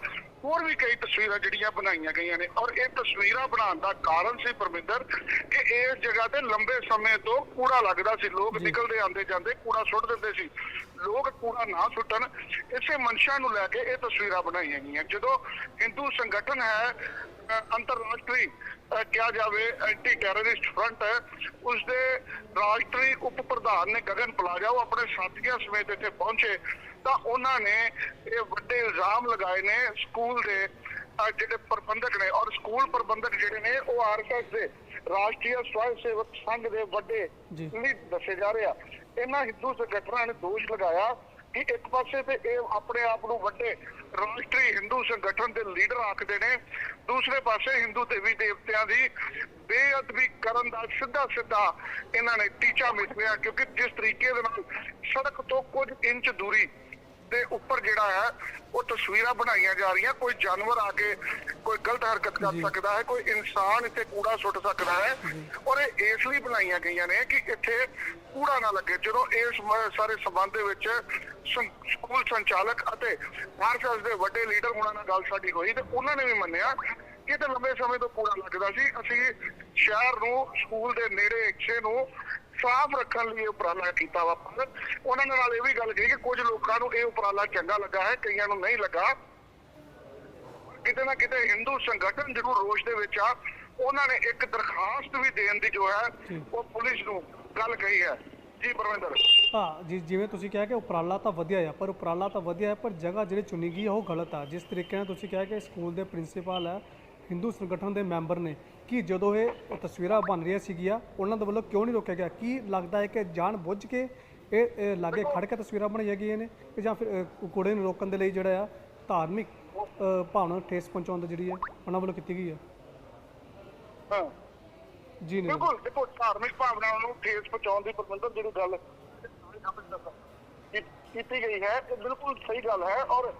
ਹੋਰ ਵੀ ਕਈ ਤਸਵੀਰਾਂ ਜਿਹੜੀਆਂ ਬਣਾਈਆਂ ਗਈਆਂ ਨੇ। ਔਰ ਇਹ ਤਸਵੀਰਾਂ ਬਣਾਉਣ ਦਾ ਕਾਰਨ ਸੀ ਪਰਮਿੰਦਰ ਕਿ ਇਸ ਜਗ੍ਹਾ ਤੇ ਲੰਬੇ ਸਮੇਂ ਤੋਂ ਕੂੜਾ ਲੱਗਦਾ ਸੀ। ਲੋਕ ਨਿਕਲਦੇ ਆਉਂਦੇ ਜਾਂਦੇ ਕੂੜਾ ਸੁੱਟ ਦਿੰਦੇ ਸੀ। ਲੋਕ ਕੂੜਾ ਨਾ ਸੁੱਟਣ ਇਸੇ ਮਨਸ਼ਾ ਨੂੰ ਲੈ ਕੇ ਇਹ ਤਸਵੀਰਾਂ ਬਣਾਈਆਂ ਗਈਆਂ। ਜਦੋਂ ਹਿੰਦੂ ਸੰਗਠਨ ਹੈ ਅੰਤਰਰਾਸ਼ਟਰੀ ਕਿਹਾ ਜਾਵੇ ਐਂਟੀ ਟੈਰਰਿਸਟ ਫਰੰਟ ਉਸ ਦੇ ਰਾਸ਼ਟਰੀ ਉਪ ਪ੍ਰਧਾਨ ਨੇ ਗਗਨ ਪਲਾਜਾ ਉਹ ਆਪਣੇ ਸਾਥੀਆਂ ਸਮੇਤ ਇੱਥੇ ਪਹੁੰਚੇ। ਤਾਂ ਉਹਨਾਂ ਨੇ ਇਹ ਵੱਡੇ ਇਲਜ਼ਾਮ ਲਗਾਏ ਨੇ ਸਕੂਲ ਦੇ ਜਿਹੜੇ ਪ੍ਰਬੰਧਕ ਨੇ ਔਰ ਸਕੂਲ ਪ੍ਰਬੰਧਕ ਜਿਹੜੇ ਨੇ ਉਹ ਆਰਐਸਐਸ ਦੇ ਰਾਸ਼ਟਰੀ ਸਵੈ ਸੇਵਕ ਸੰਘ ਦੇ ਵੱਡੇ ਜੀ। ਵੀ ਦੱਸੇ ਜਾ ਰਹੇ ਆ। ਇਹਨਾਂ ਹਿੰਦੂ ਸੰਗਠਨਾਂ ਨੇ ਦੋਸ਼ ਲਗਾਇਆ ਕਿ ਇੱਕ ਪਾਸੇ ਤੇ ਇਹ ਆਪਣੇ ਆਪ ਨੂੰ ਵੱਡੇ ਰਾਸ਼ਟਰੀ ਹਿੰਦੂ ਸੰਗਠਨ ਦੇ ਲੀਡਰ ਆਖਦੇ ਨੇ ਦੂਸਰੇ ਪਾਸੇ ਹਿੰਦੂ ਦੇਵੀ ਦੇਵਤਿਆਂ ਦੀ ਬੇਅਦਬੀ ਕਰਨ ਦਾ ਸਿੱਧਾ ਸਿੱਧਾ ਇਹਨਾਂ ਨੇ ਟੀਚਾ ਮਿਥਿਆ ਕਿਉਂਕਿ ਜਿਸ ਤਰੀਕੇ ਦੇ ਨਾਲ ਸੜਕ ਤੋਂ ਕੁਝ ਇੰਚ ਦੂਰੀ ਦੇ ਉੱਪਰ ਜਿਹੜਾ ਹੈ ਉਹ ਤਸਵੀਰਾਂ ਬਣਾਈਆਂ ਜਾ ਰਹੀਆਂ ਕੋਈ ਜਾਨਵਰ ਆ ਕੇ ਕੋਈ ਗਲਤ ਹਰਕਤ ਕਰ ਸਕਦਾ ਹੈ ਕੋਈ ਇਨਸਾਨ ਇੱਥੇ ਕੂੜਾ ਸੁੱਟ ਸਕਦਾ ਹੈ ਔਰ ਇਹ ਇਸ ਲਈ ਬਣਾਈਆਂ ਗਈਆਂ ਨੇ ਕਿ ਇੱਥੇ ਕੂੜਾ ਨਾ ਲੱਗੇ। ਜਦੋਂ ਇਸ ਸਾਰੇ ਸਬੰਧ ਦੇ ਵਿੱਚ ਸਕੂਲ ਸੰਚਾਲਕ ਅਤੇ ਆਰਐਸਐਸ ਦੇ ਵੱਡੇ ਲੀਡਰ ਉਹਨਾਂ ਨਾਲ ਗੱਲ ਸਾਡੀ ਹੋਈ ਤੇ ਉਹਨਾਂ ਨੇ ਵੀ ਮੰਨਿਆ ਕਿ ਇਹ ਲੰਬੇ ਸਮੇਂ ਤੋਂ ਕੂੜਾ ਲੱਗਦਾ ਸੀ। ਅਸੀਂ ਸ਼ਹਿਰ ਨੂੰ, ਸਕੂਲ ਦੇ ਨੇੜੇ ਹਿੱਸੇ ਨੂੰ ਸਾਫ਼ ਰੱਖਣ ਲਈ ਉਪਰਾਲਾ ਕੀਤਾ ਵਾ। ਪਰ ਉਹਨਾਂ ਨਾਲ ਇਹ ਵੀ ਗੱਲ ਕਹੀ ਕਿ ਕੁਝ ਲੋਕਾਂ ਨੂੰ ਇਹ ਉਪਰਾਲਾ ਚੰਗਾ ਲੱਗਾ ਹੈ, ਕਈਆਂ ਨੂੰ ਨਹੀਂ ਲੱਗਾ। ਕਿਤੇ ਨਾ ਕਿਤੇ ਹਿੰਦੂ ਸੰਗਠਨ ਜ਼ਰੂਰ ਰੋਸ਼ ਦੇ ਵਿੱਚ ਆ। ਉਹਨਾਂ ਨੇ ਇੱਕ ਦਰਖਾਸਤ ਵੀ ਦੇਣ ਦੀ ਜੋ ਹੈ, ਉਹ ਪੁਲਿਸ ਨੂੰ ਗੱਲ ਕਹੀ ਹੈ। ਜੀ ਪਰਵਿੰਦਰ ਹਾਂ ਜੀ ਜਿਵੇਂ ਤੁਸੀਂ ਕਿਹਾ ਕਿ ਉਪਰਾਲਾ ਤਾਂ ਵਧੀਆ ਆ ਪਰ ਉਪਰਾਲਾ ਤਾਂ ਵਧੀਆ ਹੈ ਪਰ ਜਗ੍ਹਾ ਜਿਹੜੀ ਚੁਣੀ ਗਈ ਉਹ ਗਲਤ ਆ। ਜਿਸ ਤਰੀਕੇ ਨਾਲ ਤੁਸੀਂ ਕਿਹਾ ਕਿ ਸਕੂਲ ਦੇ ਪ੍ਰਿੰਸੀਪਲ ਹੈ ਹਿੰਦੂ ਸੰਗਠਨ ਦੇ ਮੈਂਬਰ ਨੇ ਕਿ ਜਦੋਂ ਇਹ ਤਸਵੀਰਾਂ ਬਣ ਰਹੀਆਂ ਸੀਗੀਆਂ ਉਹਨਾਂ ਦੇ ਵੱਲੋਂ ਕਿਉਂ ਨਹੀਂ ਰੋਕਿਆ ਗਿਆ? ਕੀ ਲੱਗਦਾ ਹੈ ਕਿ ਜਾਣ ਬੁੱਝ ਕੇ ਇਹ ਲਾਗੇ ਖੜ ਕੇ ਤਸਵੀਰਾਂ ਬਣਾਈਆਂ ਗਈਆਂ ਨੇ ਜਾਂ ਫਿਰ ਕੂੜੇ ਨੂੰ ਰੋਕਣ ਦੇ ਲਈ ਜਿਹੜਾ ਆ ਧਾਰਮਿਕ ਭਾਵਨਾ ਨੂੰ ਠੇਸ ਪਹੁੰਚਾਉਣ ਦੀ ਜਿਹੜੀ ਹੈ ਉਹਨਾਂ ਵੱਲੋਂ ਕੀਤੀ ਗਈ ਹੈ ਹਾਂ। ਜੀ ਨਹੀਂ ਬਿਲਕੁਲ ਦੇਖੋ ਧਾਰਮਿਕ ਭਾਵਨਾਵਾਂ ਨੂੰ ਠੇਸ ਪਹੁੰਚਾਉਣ ਦੀ ਪ੍ਰਬੰਧਨ ਜਿਹੜੀ ਗੱਲ ਕੀਤੀ ਗਈ ਹੈ ਇਹ ਬਿਲਕੁਲ ਸਹੀ ਗੱਲ ਹੈ ਔਰ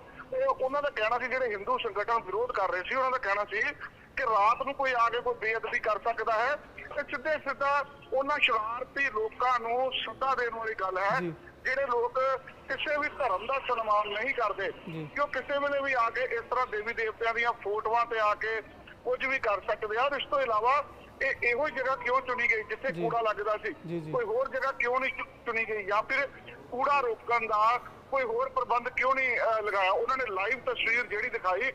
ਉਹਨਾਂ ਦਾ ਕਹਿਣਾ ਸੀ ਜਿਹੜੇ ਹਿੰਦੂ ਸੰਗਠਨ ਵਿਰੋਧ ਕਰ ਰਹੇ ਸੀ ਉਹਨਾਂ ਦਾ ਕਹਿਣਾ ਸੀ ਕਿ ਰਾਤ ਨੂੰ ਕੋਈ ਆ ਕੇ ਕੋਈ ਬੇਅਦਬੀ ਕਰ ਸਕਦਾ ਹੈ ਤੇ ਸਿੱਧੇ ਸਿੱਧਾ ਉਹਨਾਂ ਸ਼ਰਾਰਤੀ ਲੋਕਾਂ ਨੂੰ ਸੱਦਾ ਦੇਣ ਵਾਲੀ ਗੱਲ ਹੈ। ਜਿਹੜੇ ਲੋਕ ਕਿਸੇ ਵੀ ਧਰਮ ਦਾ ਸਨਮਾਨ ਨਹੀਂ ਕਰਦੇ। ਕਿ ਉਹ ਕਿਸੇ ਵੇਲੇ ਵੀ ਆ ਕੇ ਇਸ ਤਰ੍ਹਾਂ ਦੇਵੀ ਦੇਵਤਿਆਂ ਦੀਆਂ ਫੋਟੋਆਂ ਤੇ ਆ ਕੇ ਕੁਝ ਵੀ ਕਰ ਸਕਦੇ ਆ ਔਰ ਇਸ ਤੋਂ ਇਲਾਵਾ ਇਹ ਇਹੋ ਜਗ੍ਹਾ ਕਿਉਂ ਚੁਣੀ ਗਈ ਜਿੱਥੇ। ਕੂੜਾ ਲੱਗਦਾ ਸੀ। ਕੋਈ ਹੋਰ ਜਗ੍ਹਾ ਕਿਉਂ ਨਹੀਂ ਚੁਣੀ ਗਈ ਜਾਂ ਫਿਰ ਕੂੜਾ ਰੋਕਣ ਦਾ ਕੋਈ ਹੋਰ ਪ੍ਰਬੰਧ ਕਿਉਂ ਨਹੀਂ ਲਗਾਇਆ ਉਹਨਾਂ ਨੇ ਲਾਈਵ ਤਸਵੀਰ ਜਿਹੜੀ ਦਿਖਾਈ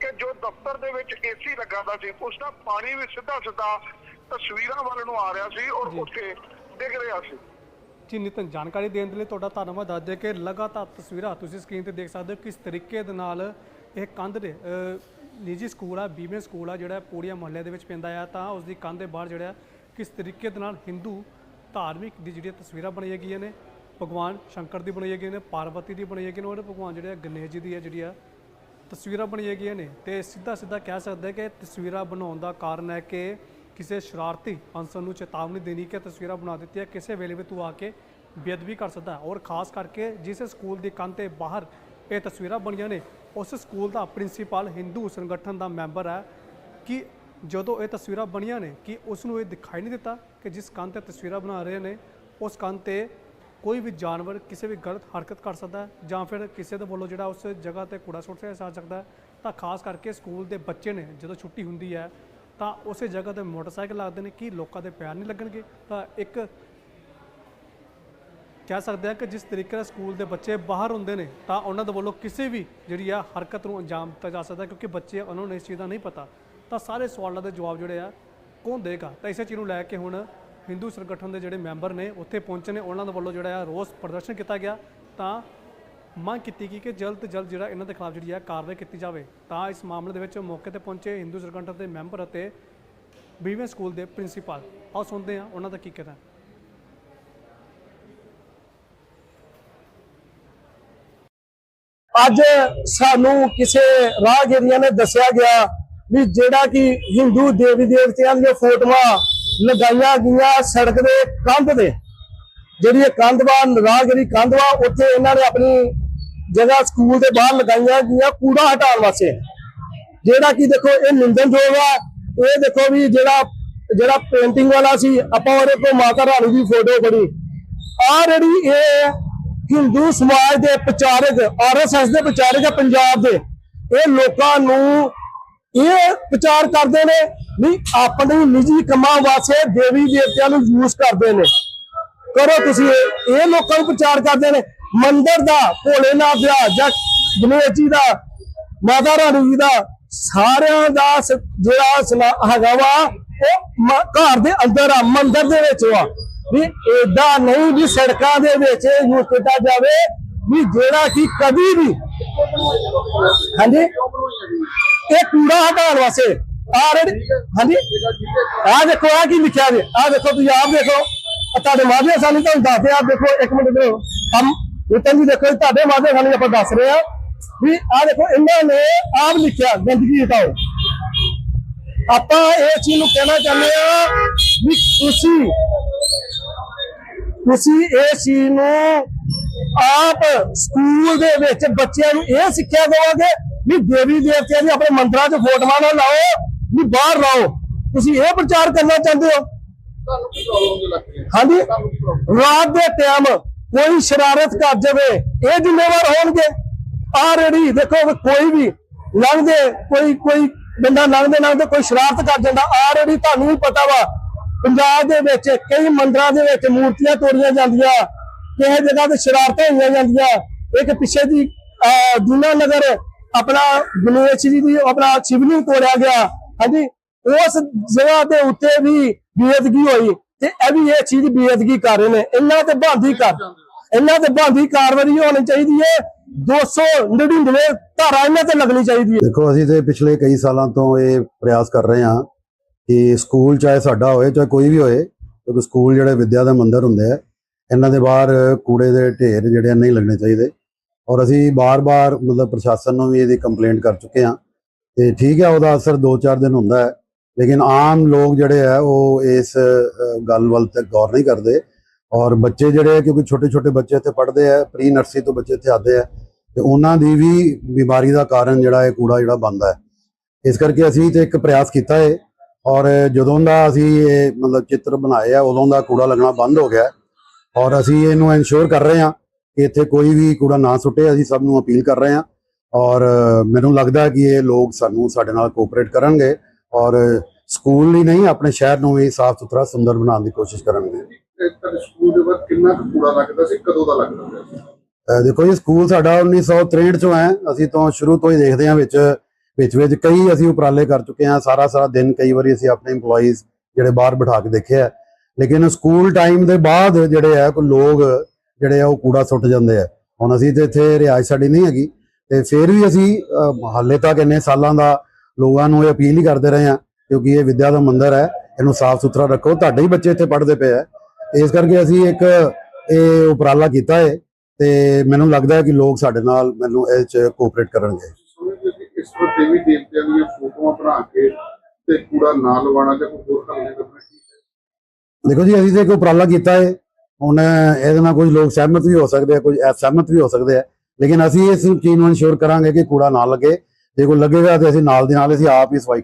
ਕਿ ਜੋ ਦਫ਼ਤਰ ਦੇ ਵਿੱਚ ਏਸੀ ਲੱਗਾ ਦਾ ਸੀ ਉਸ ਦਾ ਪਾਣੀ ਵੀ ਸਿੱਧਾ ਸਿੱਧਾ ਤਸਵੀਰਾਂ ਵੱਲ ਨੂੰ ਆ ਰਿਹਾ ਸੀ ਔਰ। ਉੱਥੇ ਡਿੱਗ ਰਿਹਾ ਸੀ ਜੀ ਨਿਤਨ ਜਾਣਕਾਰੀ ਦੇਣ ਦੇ ਲਈ ਤੁਹਾਡਾ ਧੰਨਵਾਦ ਦੱਸ ਦੇ ਕਿ ਲਗਾਤਾਰ ਤਸਵੀਰਾਂ ਤੁਸੀਂ ਸਕਰੀਨ ਤੇ ਦੇਖ ਸਕਦੇ ਹੋ ਕਿਸ ਤਰੀਕੇ ਦੇ ਨਾਲ ਇਹ ਕੰਧ ਦੇ ਨਿੱਜੀ ਸਕੂਲ ਆ, ਬੀਮੇ ਸਕੂਲ ਆ, ਜਿਹੜਾ ਪੂੜੀਆਂ ਮੁਹੱਲੇ ਦੇ ਵਿੱਚ ਪੈਂਦਾ ਆ, ਤਾਂ ਉਸ ਦੀ ਕੰਧ ਦੇ ਬਾਹਰ ਜਿਹੜਾ ਕਿਸ ਤਰੀਕੇ ਦੇ ਨਾਲ ਹਿੰਦੂ ਧਾਰਮਿਕ ਦੀ ਜਿਹੜੀਆਂ ਤਸਵੀਰਾਂ ਬਣਾਈਆਂ ਗਈਆਂ ਨੇ, ਭਗਵਾਨ ਸ਼ੰਕਰ ਦੀ ਬਣਾਈ ਗਈਆਂ ਨੇ, ਪਾਰਵਤੀ ਦੀ ਬਣਾਈ ਗਈ ਨੇ, ਔਰ ਭਗਵਾਨ ਜਿਹੜੇ ਆ ਗਣੇਸ਼ ਜੀ ਦੀ ਹੈ ਜਿਹੜੀ ਆ ਤਸਵੀਰਾਂ ਬਣਾਈਆਂ ਗਈਆਂ ਨੇ, ਤੇ ਸਿੱਧਾ ਸਿੱਧਾ ਕਹਿ ਸਕਦੇ ਕਿ ਤਸਵੀਰਾਂ ਬਣਾਉਣ ਦਾ ਕਾਰਨ ਹੈ ਕਿ ਕਿਸੇ ਸ਼ਰਾਰਤੀ ਅਨਸਰ ਨੂੰ ਚੇਤਾਵਨੀ ਦੇਣੀ ਕਿ ਤਸਵੀਰਾਂ ਬਣਾ ਦਿੱਤੀਆਂ, ਕਿਸੇ ਵੇਲੇ ਵੀ ਤੂੰ ਆ ਕੇ ਬੇਅਦਬੀ ਕਰ ਸਕਦਾ ਔਰ ਖਾਸ ਕਰਕੇ ਜਿਸ ਸਕੂਲ ਦੀ ਕੰਧ ਤੇ ਬਾਹਰ ਇਹ ਤਸਵੀਰਾਂ ਬਣੀਆਂ ਨੇ। ਉਸ ਸਕੂਲ ਦਾ ਪ੍ਰਿੰਸੀਪਲ ਹਿੰਦੂ ਸੰਗਠਨ ਦਾ ਮੈਂਬਰ ਹੈ ਕਿ ਜਦੋਂ ਇਹ ਤਸਵੀਰਾਂ ਬਣੀਆਂ ਨੇ ਕਿ ਉਸ ਨੂੰ ਇਹ ਦਿਖਾਈ ਨਹੀਂ ਦਿੱਤਾ ਕਿ ਜਿਸ ਕੰਧ ਤੇ ਤਸਵੀਰਾਂ ਬਣਾ ਰਹੇ ਨੇ, ਉਸ ਕੰਧ ਤੇ ਕੋਈ ਵੀ ਜਾਨਵਰ ਕਿਸੇ ਵੀ ਗਲਤ ਹਰਕਤ ਕਰ ਸਕਦਾ ਜਾਂ ਫਿਰ ਕਿਸੇ ਦੇ ਵੱਲੋਂ ਜਿਹੜਾ ਉਸ ਜਗ੍ਹਾ ਤੇ ਕੂੜਾ ਸੁੱਟ ਰਿਹਾ ਜਾ ਸਕਦਾ ਤਾਂ ਖਾਸ ਕਰਕੇ ਸਕੂਲ ਦੇ ਬੱਚੇ ਨੇ, ਜਦੋਂ ਛੁੱਟੀ ਹੁੰਦੀ ਹੈ ਤਾਂ ਉਸੇ ਜਗ੍ਹਾ ਤੇ ਮੋਟਰਸਾਈਕਲ ਲੱਗਦੇ ਨੇ ਕਿ ਲੋਕਾਂ ਦੇ ਪੈਰ ਨਹੀਂ ਲੱਗਣਗੇ। ਤਾਂ ਇੱਕ ਕਹਿ ਸਕਦੇ ਹਾਂ ਕਿ ਜਿਸ ਤਰੀਕੇ ਨਾਲ ਸਕੂਲ ਦੇ ਬੱਚੇ ਬਾਹਰ ਹੁੰਦੇ ਨੇ, ਤਾਂ ਉਹਨਾਂ ਦੇ ਵੱਲੋਂ ਕਿਸੇ ਵੀ ਜਿਹੜੀ ਆ ਹਰਕਤ ਨੂੰ ਅੰਜਾਮ ਦਿੱਤਾ ਜਾ ਸਕਦਾ ਕਿਉਂਕਿ ਬੱਚੇ ਉਹਨਾਂ ਨੂੰ ਇਸ ਚੀਜ਼ ਦਾ ਨਹੀਂ ਪਤਾ। ਤਾਂ ਸਾਰੇ ਸਵਾਲਾਂ ਦੇ ਜਵਾਬ ਜਿਹੜੇ ਆ, ਕੌਣ ਦੇਗਾ? ਤਾਂ ਇਸੇ ਚੀਜ਼ ਨੂੰ ਲੈ ਕੇ ਹੁਣ ਹਿੰਦੂ ਸੰਗਠਨ ਦੇ ਜਿਹੜੇ ਮੈਂਬਰ ਨੇ, ਉੱਥੇ ਪਹੁੰਚੇ ਨੇ, ਉਹਨਾਂ ਦੇ ਵੱਲੋਂ ਜਿਹੜਾ ਆ ਰੋਸ ਪ੍ਰਦਰਸ਼ਨ ਕੀਤਾ ਗਿਆ। ਤਾਂ ਮੰਗ ਕੀਤੀ ਗਈ ਕਿ ਜਲਦ ਤੋਂ ਜਲਦ ਜਿਹੜਾ ਇਹਨਾਂ ਦੇ ਖਿਲਾਫ ਜਿਹੜੀ ਆ ਕਾਰਵਾਈ ਕੀਤੀ ਜਾਵੇ। ਤਾਂ ਇਸ ਮਾਮਲੇ ਦੇ ਵਿੱਚ ਮੌਕੇ ਤੇ ਪਹੁੰਚੇ ਹਿੰਦੂ ਸੰਗਠਨ ਦੇ ਮੈਂਬਰ ਅਤੇ ਬੀਵੇਂ ਸਕੂਲ ਦੇ ਪ੍ਰਿੰਸੀਪਲ। ਆਓ ਸੁਣਦੇ ਹਾਂ ਉਹਨਾਂ ਦਾ ਕੀ ਕਹਿਣਾ ਅੱਜ ਸਾਨੂੰ ਕਿਸੇ ਰਾਹਗੀਰੀਆਂ ਨੇ ਦੱਸਿਆ ਗਿਆ ਵੀ ਜਿਹੜਾ ਕਿ ਹਿੰਦੂ ਦੇਵੀ ਦੇਵਤਿਆਂ ਦੀਆਂ ਫੋਟੋਆਂ ਲਗਾਈਆਂ ਗਈਆਂ ਸੜਕ ਦੇ ਕੰਧ ਤੇ। ਜਿਹੜੀ ਇਹ ਕੰਧ ਵਾ ਰਾਹਗੀਰੀ ਕੰਧ ਵਾ ਉੱਥੇ ਇਹਨਾਂ ਨੇ ਆਪਣੀ ਜਗ੍ਹਾ ਸਕੂਲ ਦੇ ਬਾਹਰ ਲਗਾਈਆਂ ਗਈਆਂ ਕੂੜਾ ਹਟਾਉਣ ਵਾਸਤੇ। ਜਿਹੜਾ ਕਿ ਦੇਖੋ, ਇਹ ਨਿੰਦਨਯੋਗ ਆ। ਇਹ ਦੇਖੋ ਵੀ ਜਿਹੜਾ ਜਿਹੜਾ ਪੇਂਟਿੰਗ ਵਾਲਾ ਸੀ, ਆਪਾਂ ਉਹਦੇ ਕੋਲ ਮਾਤਾ ਰਾਣੀ ਦੀ ਫੋਟੋ ਫੜੀ। ਆ ਜਿਹੜੀ ਇਹ ਹਿੰਦੂ ਸਮਾਜ ਦੇ ਪ੍ਰਚਾਰਕ ਆਰਐਸਐਸ ਦੇ ਪ੍ਰਚਾਰਕ ਆ ਪੰਜਾਬ ਦੇ, ਇਹ ਲੋਕਾਂ ਨੂੰ ਇਹ ਪ੍ਰਚਾਰ ਕਰਦੇ ਨੇ ਵੀ ਆਪਣੀ ਨਿੱਜੀ ਕੰਮਾਂ ਵਾਸਤੇ ਦੇਵੀ ਦੇਵਤਿਆਂ ਨੂੰ ਯੂਜ਼ ਕਰਦੇ ਨੇ। ਕਰੋ ਤੁਸੀਂ ਇਹ ਲੋਕਾਂ ਨੂੰ ਪ੍ਰਚਾਰ ਕਰਦੇ ਨੇ। ਮੰਦਿਰ ਦਾ, ਭੋਲੇਨਾਥ ਦਾ ਜਾਂ ਗਣੇਸ਼ ਜੀ ਦਾ, ਮਾਤਾ ਰਾਣੀ ਜੀ ਦਾ, ਸਾਰਿਆਂ ਦਾ ਜਿਹੜਾ ਹੈਗਾ ਵਾ, ਉਹ ਘਰ ਦੇ ਅੰਦਰ ਆ, ਮੰਦਿਰ ਦੇ ਵਿੱਚ ਵਾ। ਵੀ ਏਦਾਂ ਨਹੀਂ ਵੀ ਸੜਕਾਂ ਦੇ ਵਿੱਚ ਯੂਜ਼ ਕੀਤਾ ਜਾਵੇ ਵੀ ਜਿਹੜਾ ਕਿ ਕਦੀ ਵੀ ਹਾਂਜੀ? ਇਹ ਕੂੜਾ ਹਟਾਉਣ ਵਾਸਤੇ। ਆ ਹਾਂਜੀ? ਆ ਦੇਖੋ ਆ ਕੀ ਲਿਖਿਆ ਜੀ ਆ ਦੇਖੋ ਤੁਸੀਂ ਆਪ ਦੇਖੋ। ਤੁਹਾਡੇ ਮਾਧਿਅਮ ਸਾਨੂੰ ਤੁਹਾਨੂੰ ਦੱਸਦੇ ਆ ਦੇਖੋ, ਇੱਕ ਮਿੰਟ ਦੇਖੋ ਹਮ ਰਤਨ ਜੀ ਦੇਖੋ ਤੁਹਾਡੇ ਮਾਧਿਅਮ ਸਾਨੂੰ ਆਪਾਂ ਦੱਸ ਰਹੇ ਆ ਵੀ ਆ ਦੇਖੋ, ਇਹਨਾਂ ਨੇ ਆਪ ਲਿਖਿਆ ਗੰਦਗੀ ਹਟਾਓ। ਆਪਾਂ ਇਹ ਚੀਜ਼ ਨੂੰ ਕਹਿਣਾ ਚਾਹੁੰਦੇ ਆ ਵੀ ਤੁਸੀਂ ਤੁਸੀਂ ਇਸ ਚੀਜ਼ ਨੂੰ ਆਪ ਸਕੂਲ ਦੇ ਵਿੱਚ ਬੱਚਿਆਂ ਨੂੰ ਇਹ ਸਿੱਖਿਆ ਦੇਵੋਗੇ ਵੀ ਦੇਵੀ ਦੇਵਤਿਆਂ ਦੀ ਆਪਣੇ ਮੰਦਰਾਂ 'ਚ ਫੋਟੋਆਂ ਨਾ ਲਾਓ ਵੀ ਬਾਹਰ ਲਾਓ ਤੁਸੀਂ ਇਹ ਪ੍ਰਚਾਰ ਕਰਨਾ ਚਾਹੁੰਦੇ ਹੋ? ਹੈ ਹਾਂਜੀ? ਰਾਤ ਦੇ ਟਾਈਮ ਕੋਈ ਸ਼ਰਾਰਤ ਕਰ ਜਾਵੇ ਇਹ ਜ਼ਿੰਮੇਵਾਰ ਹੋਣਗੇ। ਆ ਰੇੜੀ ਦੇਖੋ ਕੋਈ ਵੀ ਲੰਘਦੇ ਕੋਈ ਕੋਈ ਬੰਦਾ ਲੰਘਦੇ ਲੰਘਦੇ ਕੋਈ ਸ਼ਰਾਰਤ ਕਰ ਜਾਂਦਾ ਆ ਰੇੜੀ ਤੁਹਾਨੂੰ ਵੀ ਪਤਾ ਵਾ ਪੰਜਾਬ ਦੇ ਵਿੱਚ ਕਈ ਮੰਦਰਾਂ ਦੇ ਵਿੱਚ ਮੂਰਤੀਆਂ ਤੋੜੀਆਂ ਜਾਂਦੀਆਂ, ਕਿਸੇ ਜਗ੍ਹਾ ਤੇ ਸ਼ਰਾਰਤਾਂ ਹੋਈਆਂ ਜਾਂਦੀਆਂ। ਇੱਕ ਪਿੱਛੇ ਦੀ ਦੁਨਾ ਨਗਰ ਆਪਣਾ ਗਣੇਸ਼ ਜੀ ਦੀ, ਆਪਣਾ ਸ਼ਿਵਲਿੰਗ ਤੋੜਿਆ ਗਿਆ। ਹਾਂਜੀ, ਉਸ ਜਗ੍ਹਾ ਦੇ ਉੱਤੇ ਵੀ ਬੇਅਦਗੀ ਹੋਈ ਤੇ ਇਹ ਵੀ ਇਹ ਚੀਜ਼ ਬੇਅਦਗੀ ਕਰ ਰਹੇ ਨੇ। ਇਹਨਾਂ ਤੇ ਬੰਦੀ ਕਰ ਇਹਨਾਂ ਤੇ ਬੰਦੀ ਕਾਰਵਾਈ ਹੋਣੀ ਚਾਹੀਦੀ ਹੈ। 299 ਧਾਰਾ ਇਹਨਾਂ ਤੇ ਲੱਗਣੀ ਚਾਹੀਦੀ ਹੈ। ਦੇਖੋ, ਅਸੀਂ ਤੇ ਪਿਛਲੇ ਕਈ ਸਾਲਾਂ ਤੋਂ ਇਹ ਪ੍ਰਯਾਸ ਕਰ ਰਹੇ ਹਾਂ। ਕਿ ਸਕੂਲ ਚਾਹੇ ਸਾਡਾ ਹੋਏ, ਚਾਹੇ ਕੋਈ ਵੀ ਹੋਏ, ਕਿਉਂਕਿ ਸਕੂਲ ਜਿਹੜੇ ਵਿਦਿਆ ਦੇ ਮੰਦਰ ਹੁੰਦੇ ਆ, ਇਹਨਾਂ ਦੇ ਬਾਹਰ ਕੂੜੇ ਦੇ ਢੇਰ ਜਿਹੜੇ ਨਹੀਂ ਲੱਗਣੇ ਚਾਹੀਦੇ। ਔਰ ਅਸੀਂ ਬਾਰ-ਬਾਰ ਮਤਲਬ ਪ੍ਰਸ਼ਾਸਨ ਨੂੰ ਵੀ ਇਹਦੀ ਕੰਪਲੇਂਟ ਕਰ ਚੁੱਕੇ ਹਾਂ। ਤੇ ਠੀਕ ਹੈ ਉਹਦਾ ਅਸਰ 2-4 ਦਿਨ ਹੁੰਦਾ ਹੈ। ਲੇਕਿਨ ਆਮ ਲੋਕ ਜਿਹੜੇ ਆ, ਉਹ ਇਸ ਗੱਲ ਵੱਲ ਤੇ ਗੌਰ ਨਹੀਂ ਕਰਦੇ। ਔਰ ਬੱਚੇ ਜਿਹੜੇ ਕਿਉਂਕਿ ਛੋਟੇ-ਛੋਟੇ ਬੱਚੇ ਇੱਥੇ ਪੜ੍ਹਦੇ ਆ ਪ੍ਰੀ ਨਰਸਰੀ ਤੋਂ ਬੱਚੇ ਇੱਥੇ ਆਉਂਦੇ ਆ, ਤੇ ਉਹਨਾਂ ਦੀ ਵੀ ਬਿਮਾਰੀ ਦਾ ਕਾਰਨ ਜਿਹੜਾ ਇਹ ਕੂੜਾ ਜਿਹੜਾ ਬਣਦਾ ਹੈ। ਇਸ ਕਰਕੇ ਅਸੀਂ ਤੇ ਇੱਕ ਪ੍ਰਯਾਸ ਕੀਤਾ ਹੈ ਔਰ ਜਦੋਂ ਦਾ ਅਸੀਂ ਇਹ ਮਤਲਬ ਚਿੱਤਰ ਬਣਾਏ ਆ ਉਦੋਂ ਦਾ ਕੂੜਾ ਲੱਗਣਾ ਬੰਦ ਹੋ ਗਿਆ। ਔਰ ਅਸੀਂ ਇਹਨੂੰ ਇਨਸ਼ੋਰ ਕਰ ਰਹੇ ਹਾਂ ਕਿ ਇੱਥੇ ਕੋਈ ਵੀ ਕੂੜਾ ਨਾ ਸੁੱਟੇ। ਅਸੀਂ ਸਭ ਨੂੰ ਅਪੀਲ ਕਰ ਰਹੇ ਹਾਂ। ਔਰ ਮੈਨੂੰ ਲੱਗਦਾ ਕਿ ਇਹ ਲੋਕ ਸਾਨੂੰ ਸਾਡੇ ਨਾਲ ਕੋਆਪਰੇਟ ਕਰਨਗੇ। ਔਰ ਸਕੂਲ ਹੀ ਨਹੀਂ ਆਪਣੇ ਸ਼ਹਿਰ ਨੂੰ ਵੀ ਸਾਫ਼ ਸੁਥਰਾ ਸੁੰਦਰ ਬਣਾਉਣ ਦੀ ਕੋਸ਼ਿਸ਼ ਕਰਨਗੇ। ਸਕੂਲ ਦੇ ਬਾਹਰ ਕਿੰਨਾ ਕੂੜਾ ਲੱਗਦਾ ਸੀ? ਕਦੋਂ ਦਾ ਲੱਗਦਾ ਸੀ? ਦੇਖੋ ਜੀ ਸਕੂਲ ਸਾਡਾ 1963 ਚੋਂ ਹੈ। ਅਸੀਂ ਤੋਂ ਸ਼ੁਰੂ ਤੋਂ ਹੀ ਦੇਖਦੇ ਹਾਂ ਵਿੱਚ ਵਿੱਚ ਵਿੱਚ ਕਈ ਅਸੀਂ ਉਪਰਾਲੇ ਕਰ ਚੁੱਕੇ ਹਾਂ, ਸਾਰਾ ਸਾਰਾ ਦਿਨ ਕਈ ਵਾਰੀ ਅਸੀਂ ਆਪਣੇ EMPLOYEES ਜਿਹੜੇ ਬਾਹਰ ਬਿਠਾ ਕੇ ਦੇਖਿਆ ਲੇਕਿਨ ਸਕੂਲ ਟਾਈਮ ਦੇ ਬਾਅਦ ਜਿਹੜੇ ਆ, ਕੋਈ ਲੋਕ ਜਿਹੜੇ ਆ, ਉਹ ਕੂੜਾ ਸੁੱਟ ਜਾਂਦੇ ਆ। ਹੁਣ ਅਸੀਂ ਤੇ ਇੱਥੇ ਰਿਹਾਇਸ਼ ਸਾਡੀ ਨਹੀਂ ਹੈਗੀ ਤੇ ਫਿਰ ਵੀ ਅਸੀਂ ਹਾਲੇ ਤੱਕ ਇੰਨੇ ਸਾਲਾਂ ਦਾ ਲੋਕਾਂ ਨੂੰ ਇਹ ਅਪੀਲ ਹੀ ਕਰਦੇ ਰਹੇ ਹਾਂ, ਕਿਉਂਕਿ ਇਹ ਵਿਦਿਆ ਦਾ ਮੰਦਰ ਹੈ, ਇਹਨੂੰ ਸਾਫ਼ ਸੁਥਰਾ ਰੱਖੋ। ਤੁਹਾਡੇ ਹੀ ਬੱਚੇ ਇੱਥੇ ਪੜ੍ਹਦੇ ਪਏ ਆ। ਇਸ ਕਰਕੇ ਅਸੀਂ ਇੱਕ ਇਹ ਉਪਰਾਲਾ ਕੀਤਾ ਹੈ ਤੇ ਮੈਨੂੰ ਲੱਗਦਾ ਹੈ ਕਿ ਲੋਕ ਸਾਡੇ ਨਾਲ ਮੈਨੂੰ ਇਹ ਚ ਕੋਆਪਰੇਟ ਕਰਨਗੇ। ਸਮਝਦੇ ਦੇਵੀ ਦੇਵਤਿਆਂ ਦੀਆਂ ਫੋਟੋਆਂ ਬਣਾ ਕੇ ਤੇ ਕੂੜਾ ਨਾ ਲਵਾਉਣਾ ਜਾਂ ਕੋਈ ਹੋਰ ਹੱਲ ਨਹੀਂ ਕਰਨਾ, ਠੀਕ ਹੈ? ਦੇਖੋ ਜੀ, ਅਸੀਂ ਤੇ ਇੱਕ ਉਪਰਾਲਾ ਕੀਤਾ ਹੈ। ਹੁਣ ਇਹਦੇ ਨਾਲ ਕੁਝ ਲੋਕ ਸਹਿਮਤ ਵੀ ਹੋ ਸਕਦੇ ਆ, ਕੁਝ ਅਸਹਿਮਤ ਵੀ ਹੋ ਸਕਦੇ ਆ। ਲੇਕਿਨ ਅਸੀਂ ਇਸ ਚੀਜ਼ ਨੂੰ ਇਨਸ਼ੋਰ ਕਰਾਂਗੇ ਕਿ ਕੂੜਾ ਨਾ ਲੱਗੇ। ਜੇ ਕੋਈ ਲੱਗੇਗਾ ਤੇ ਅਸੀਂ ਨਾਲ ਦੀ ਨਾਲ ਅਸੀਂ ਆਪ ਹੀ ਸਫ਼ਾਈ